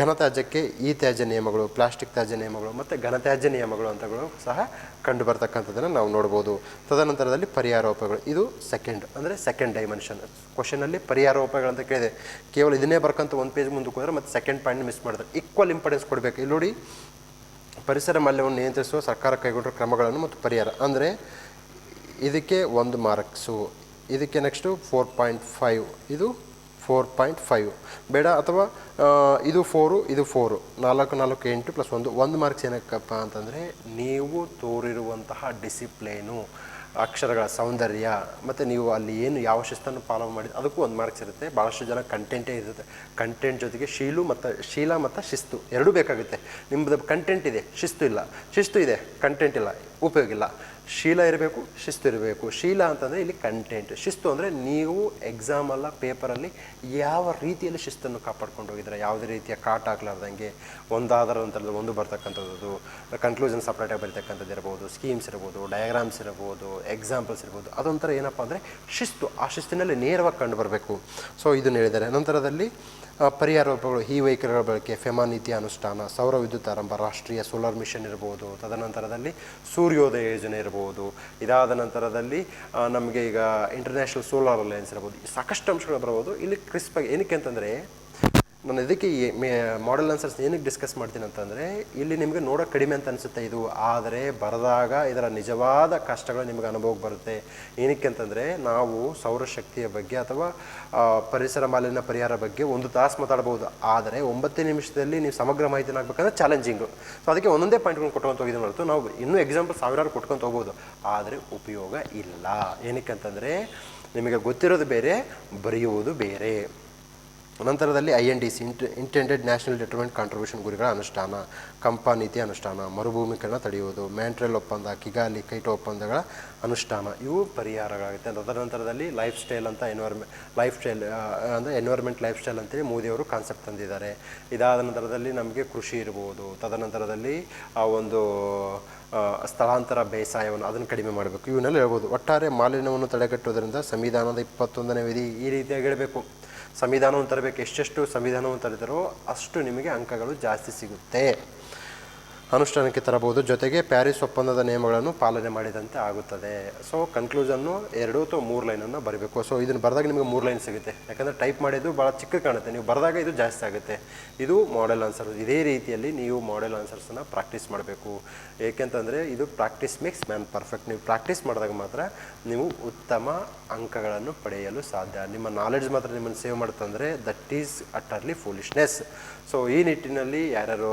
ಘನತ್ಯಾಜ್ಯಕ್ಕೆ ಈ ತ್ಯಾಜ್ಯ ನಿಯಮಗಳು, ಪ್ಲಾಸ್ಟಿಕ್ ತ್ಯಾಜ್ಯ ನಿಯಮಗಳು ಮತ್ತು ಘನತ್ಯಾಜ್ಯ ನಿಯಮಗಳು ಅಂತಗಳು ಸಹ ಕಂಡು ಬರ್ತಕ್ಕಂಥದ್ದನ್ನು ನಾವು ನೋಡ್ಬೋದು. ತದನಂತರದಲ್ಲಿ ಪರಿಹಾರೋಪಗಳು ಇದು ಸೆಕೆಂಡ್ ಅಂದರೆ ಸೆಕೆಂಡ್ ಡೈಮೆನ್ಷನ್ ಕ್ವಶನಲ್ಲಿ ಪರಿಹಾರೋಪಗಳು ಅಂತ ಕೇಳಿದೆ. ಕೇವಲ ಇದನ್ನೇ ಬರ್ಕಂತ ಒಂದು ಪೇಜ್ ಮುಂದಕ್ಕೆ ಹೋದರೆ ಮತ್ತು ಸೆಕೆಂಡ್ ಪಾಯಿಂಟ್ ಮಿಸ್ ಮಾಡಿದ್ರೆ ಈಕ್ವಲ್ ಇಂಪಾರ್ಟೆನ್ಸ್ ಕೊಡಬೇಕು. ಇಲ್ಲಿ ನೋಡಿ, ಪರಿಸರ ಮಾಲಿನ್ಯವನ್ನು ನಿಯಂತ್ರಿಸುವ ಸರ್ಕಾರ ಕೈಗೊಂಡಿರುವ ಕ್ರಮಗಳನ್ನು ಮತ್ತು ಪರಿಹಾರ. ಅಂದರೆ ಇದಕ್ಕೆ ಒಂದು ಮಾರ್ಕ್ಸು ಇದಕ್ಕೆ ನೆಕ್ಸ್ಟು ಫೋರ್ ಪಾಯಿಂಟ್ ಫೈವ್ ಇದು ಫೋರ್ ಪಾಯಿಂಟ್ ಫೈವ್ ಬೇಡ ಅಥವಾ ಇದು ಫೋರು ಇದು ಫೋರು ನಾಲ್ಕು ನಾಲ್ಕು, ಎಂಟು ಪ್ಲಸ್ ಒಂದು ಒಂದು ಮಾರ್ಕ್ಸ್ ಏನಕ್ಕಪ್ಪ ಅಂತಂದರೆ ನೀವು ತೋರಿರುವಂತಹ ಡಿಸಿಪ್ಲೇನು ಅಕ್ಷರಗಳ ಸೌಂದರ್ಯ, ಮತ್ತು ನೀವು ಅಲ್ಲಿ ಏನು ಯಾವ ಶಿಸ್ತನ್ನು ಫಾಲೋ ಮಾಡಿ ಅದಕ್ಕೂ ಒಂದು ಮಾರ್ಕ್ಸ್ ಇರುತ್ತೆ. ಭಾಳಷ್ಟು ಜನ ಕಂಟೆಂಟೇ ಇರುತ್ತೆ. ಕಂಟೆಂಟ್ ಜೊತೆಗೆ ಶೀಲು ಮತ್ತು, ಶೀಲ ಮತ್ತು ಶಿಸ್ತು ಎರಡೂ ಬೇಕಾಗುತ್ತೆ. ನಿಮ್ಮದು ಕಂಟೆಂಟ್ ಇದೆ, ಶಿಸ್ತು ಇಲ್ಲ. ಶಿಸ್ತು ಇದೆ ಕಂಟೆಂಟ್ ಇಲ್ಲ, ಉಪಯೋಗ ಇಲ್ಲ. ಶೀಲ ಇರಬೇಕು, ಶಿಸ್ತು ಇರಬೇಕು. ಶೀಲ ಅಂತಂದರೆ ಇಲ್ಲಿ ಕಂಟೆಂಟ್ ಶಿಸ್ತು ಅಂದರೆ ನೀವು ಎಕ್ಸಾಮ್ ಅಲ್ಲ ಪೇಪರಲ್ಲಿ ಯಾವ ರೀತಿಯಲ್ಲಿ ಶಿಸ್ತನ್ನು ಕಾಪಾಡ್ಕೊಂಡು ಹೋಗಿದ್ರೆ ಯಾವುದೇ ರೀತಿಯ ಕಾಟ ಹಾಕ್ಲಾರ್ದಂಗೆ ಒಂದಾದರ ನಂತರದ ಒಂದು ಬರ್ತಕ್ಕಂಥದ್ದು ಕನ್ಕ್ಲೂಷನ್ ಸಪ್ರೇಟಾಗಿ ಬರ್ತಕ್ಕಂಥದ್ದು ಇರ್ಬೋದು ಸ್ಕೀಮ್ಸ್ ಇರ್ಬೋದು ಡಯಾಗ್ರಾಮ್ಸ್ ಇರ್ಬೋದು ಎಕ್ಸಾಂಪಲ್ಸ್ ಇರ್ಬೋದು. ಅದೊಂಥರ ಏನಪ್ಪ ಅಂದರೆ ಶಿಸ್ತು, ಆ ಶಿಸ್ತಿನಲ್ಲಿ ನೇರವಾಗಿ ಕಂಡು ಬರಬೇಕು. ಸೊ ಇದನ್ನು ಹೇಳಿದ್ದಾರೆ. ನಂತರದಲ್ಲಿ ಆ, ಪರಿಹಾರೋಪಗಳು ಈ ವೆಹಿಕಲ್ಗಳ ಬಳಕೆ ಫೆಮಾ ನೀತಿ ಅನುಷ್ಠಾನ ಸೌರ ವಿದ್ಯುತ್ ಆರಂಭ ರಾಷ್ಟ್ರೀಯ ಸೋಲಾರ್ ಮಿಷನ್ ಇರ್ಬೋದು ತದನಂತರದಲ್ಲಿ ಸೂರ್ಯೋದಯ ಯೋಜನೆ ಇರ್ಬೋದು ಇದಾದ ನಂತರದಲ್ಲಿ ನಮಗೆ ಈಗ ಇಂಟರ್ನ್ಯಾಷನಲ್ ಸೋಲಾರ್ ಅಲಯನ್ಸ್ ಇರ್ಬೋದು ಸಾಕಷ್ಟು ಅಂಶಗಳು ಬರ್ಬೋದು. ಇಲ್ಲಿ ಕ್ರಿಸ್ಪಾಗಿ ಏನಕ್ಕೆ ಅಂತಂದರೆ ನಾನು ಇದಕ್ಕೆ ಮಾಡೆಲ್ ಆನ್ಸರ್ಸ್ ಏನಕ್ಕೆ ಡಿಸ್ಕಸ್ ಮಾಡ್ತೀನಿ ಅಂತಂದರೆ ಇಲ್ಲಿ ನಿಮಗೆ ನೋಡೋಕೆ ಕಡಿಮೆ ಅಂತ ಅನಿಸುತ್ತೆ ಇದು. ಆದರೆ ಬರೆದಾಗ ಇದರ ನಿಜವಾದ ಕಷ್ಟಗಳು ನಿಮಗೆ ಅನುಭವಕ್ಕೆ ಬರುತ್ತೆ. ಏನಕ್ಕೆ ಅಂತಂದರೆ, ನಾವು ಸೌರಶಕ್ತಿಯ ಬಗ್ಗೆ ಅಥವಾ ಪರಿಸರ ಮಾಲಿನ್ಯ ಪರಿಹಾರ ಬಗ್ಗೆ ಒಂದು ತಾಸು ಮಾತಾಡ್ಬೋದು. ಆದರೆ ಒಂಬತ್ತೇ ನಿಮಿಷದಲ್ಲಿ ನೀವು ಸಮಗ್ರ ಮಾಹಿತಿನ ಆಗಬೇಕಂದ್ರೆ ಚಾಲೆಂಜಿಂಗು ಸೊ ಅದಕ್ಕೆ ಒಂದೊಂದೇ ಪಾಯಿಂಟ್ಗಳು ಕೊಟ್ಕೊಂತ ಹೋಗಿದ್ದು ಹೊರತು ನಾವು ಇನ್ನೂ ಎಕ್ಸಾಂಪಲ್ ಸಾವಿರಾರು ಕೊಟ್ಕೊಂತ ಹೋಗ್ಬೋದು. ಆದರೆ ಉಪಯೋಗ ಇಲ್ಲ. ಏನಕ್ಕೆ ಅಂತಂದರೆ, ನಿಮಗೆ ಗೊತ್ತಿರೋದು ಬೇರೆ, ಬರೆಯುವುದು ಬೇರೆ. ನಂತರದಲ್ಲಿ ಐ ಎನ್ ಡಿ ಸಿ, ಇಂಟ್, ಇಂಟೆಂಡೆಡ್ ನ್ಯಾಷನಲ್ ಡಿಟರ್ಮೆಂಟ್ ಕಾಂಟ್ರಿಬ್ಯೂಷನ್ ಗುರಿಗಳ ಅನುಷ್ಠಾನ, ಕಂಪಾ ನೀತಿ ಅನುಷ್ಠಾನ, ಮರುಭೂಮೀಕರಣ ತಡೆಯುವುದು ಮ್ಯಾಂಟ್ರಲ್ ಒಪ್ಪಂದ, ಕಿಗಾಲಿ ಕೈಟೋ ಒಪ್ಪಂದಗಳ ಅನುಷ್ಠಾನ, ಇವು ಪರಿಹಾರಗಳಾಗುತ್ತೆ. ತದನಂತರದಲ್ಲಿ ಲೈಫ್ ಸ್ಟೈಲ್ ಅಂತ ಎನ್ವೈರ್ಮೆ, ಲೈಫ್ ಸ್ಟೈಲ್ ಅಂದರೆ ಎನ್ವೈರ್ಮೆಂಟ್ ಲೈಫ್ ಸ್ಟೈಲ್ ಅಂತೇಳಿ ಮೋದಿಯವರು ಕಾನ್ಸೆಪ್ಟ್ ತಂದಿದ್ದಾರೆ. ಇದಾದ ನಂತರದಲ್ಲಿ ನಮಗೆ ಕೃಷಿ ಇರ್ಬೋದು. ತದನಂತರದಲ್ಲಿ ಆ ಒಂದು ಸ್ಥಳಾಂತರ ಬೇಸಾಯವನ್ನು ಅದನ್ನು ಕಡಿಮೆ ಮಾಡಬೇಕು. ಇವನ್ನೆಲ್ಲ ಹೇಳ್ಬೋದು. ಒಟ್ಟಾರೆ ಮಾಲಿನ್ಯವನ್ನು ತಡೆಗಟ್ಟುವುದರಿಂದ ಸಂವಿಧಾನದ ಇಪ್ಪತ್ತೊಂದನೇ ವಿಧಿ ಈ ರೀತಿಯಾಗಿ ಹೇಳಬೇಕು. ಸಂವಿಧಾನವನ್ನು ತರಬೇಕು, ಎಷ್ಟೆಷ್ಟು ಸಂವಿಧಾನವನ್ನು ತರಿದರೋ ಅಷ್ಟು ನಿಮಗೆ ಅಂಕಗಳು ಜಾಸ್ತಿ ಸಿಗುತ್ತೆ. ಅನುಷ್ಠಾನಕ್ಕೆ ತರಬಹುದು. ಜೊತೆಗೆ ಪ್ಯಾರಿಸ್ ಒಪ್ಪಂದದ ನಿಯಮಗಳನ್ನು ಪಾಲನೆ ಮಾಡಿದಂತೆ ಆಗುತ್ತದೆ. ಸೊ ಕನ್ಕ್ಲೂಷನ್ನು ಎರಡು ಅಥವಾ ಮೂರು ಲೈನನ್ನು ಬರಬೇಕು. ಸೊ ಇದನ್ನು ಬರೆದಾಗ ನಿಮಗೆ ಮೂರು ಲೈನ್ ಸಿಗುತ್ತೆ. ಯಾಕಂದರೆ ಟೈಪ್ ಮಾಡಿದ್ದು ಭಾಳ ಚಿಕ್ಕ ಕಾಣುತ್ತೆ. ನೀವು ಬರೆದಾಗ ಇದು ಜಾಸ್ತಿ ಆಗುತ್ತೆ. ಇದು ಮಾಡೆಲ್ ಆನ್ಸರ್ ಇದೇ ರೀತಿಯಲ್ಲಿ ನೀವು ಮಾಡೆಲ್ ಆನ್ಸರ್ಸನ್ನು ಪ್ರಾಕ್ಟೀಸ್ ಮಾಡಬೇಕು. ಏಕೆಂತಂದರೆ ಇದು ಪ್ರಾಕ್ಟೀಸ್ ಮೇಕ್ಸ್ ಮ್ಯಾನ್ ಪರ್ಫೆಕ್ಟ್ ನೀವು ಪ್ರಾಕ್ಟೀಸ್ ಮಾಡಿದಾಗ ಮಾತ್ರ ನೀವು ಉತ್ತಮ ಅಂಕಗಳನ್ನು ಪಡೆಯಲು ಸಾಧ್ಯ. ನಿಮ್ಮ ನಾಲೆಡ್ಜ್ ಮಾತ್ರ ನಿಮ್ಮನ್ನು save ಮಾಡ್ತಂದರೆ that is utterly foolishness so ಈ ನಿಟ್ಟಿನಲ್ಲಿ ಯಾರ್ಯಾರು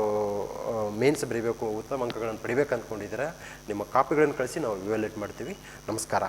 ಮೇನ್ಸ್ ಬರೀಬೇಕು, ಉತ್ತಮ ಅಂಕಗಳನ್ನು ಪಡಿಬೇಕು ಅಂದ್ಕೊಂಡಿದ್ದೀರಾ, ನಿಮ್ಮ ಕಾಪಿಗಳನ್ನು ಕಳಿಸಿ ನಾವು ಇವ್ಯಾಲ್ಯೂಟ್ ಮಾಡ್ತೀವಿ. ನಮಸ್ಕಾರ.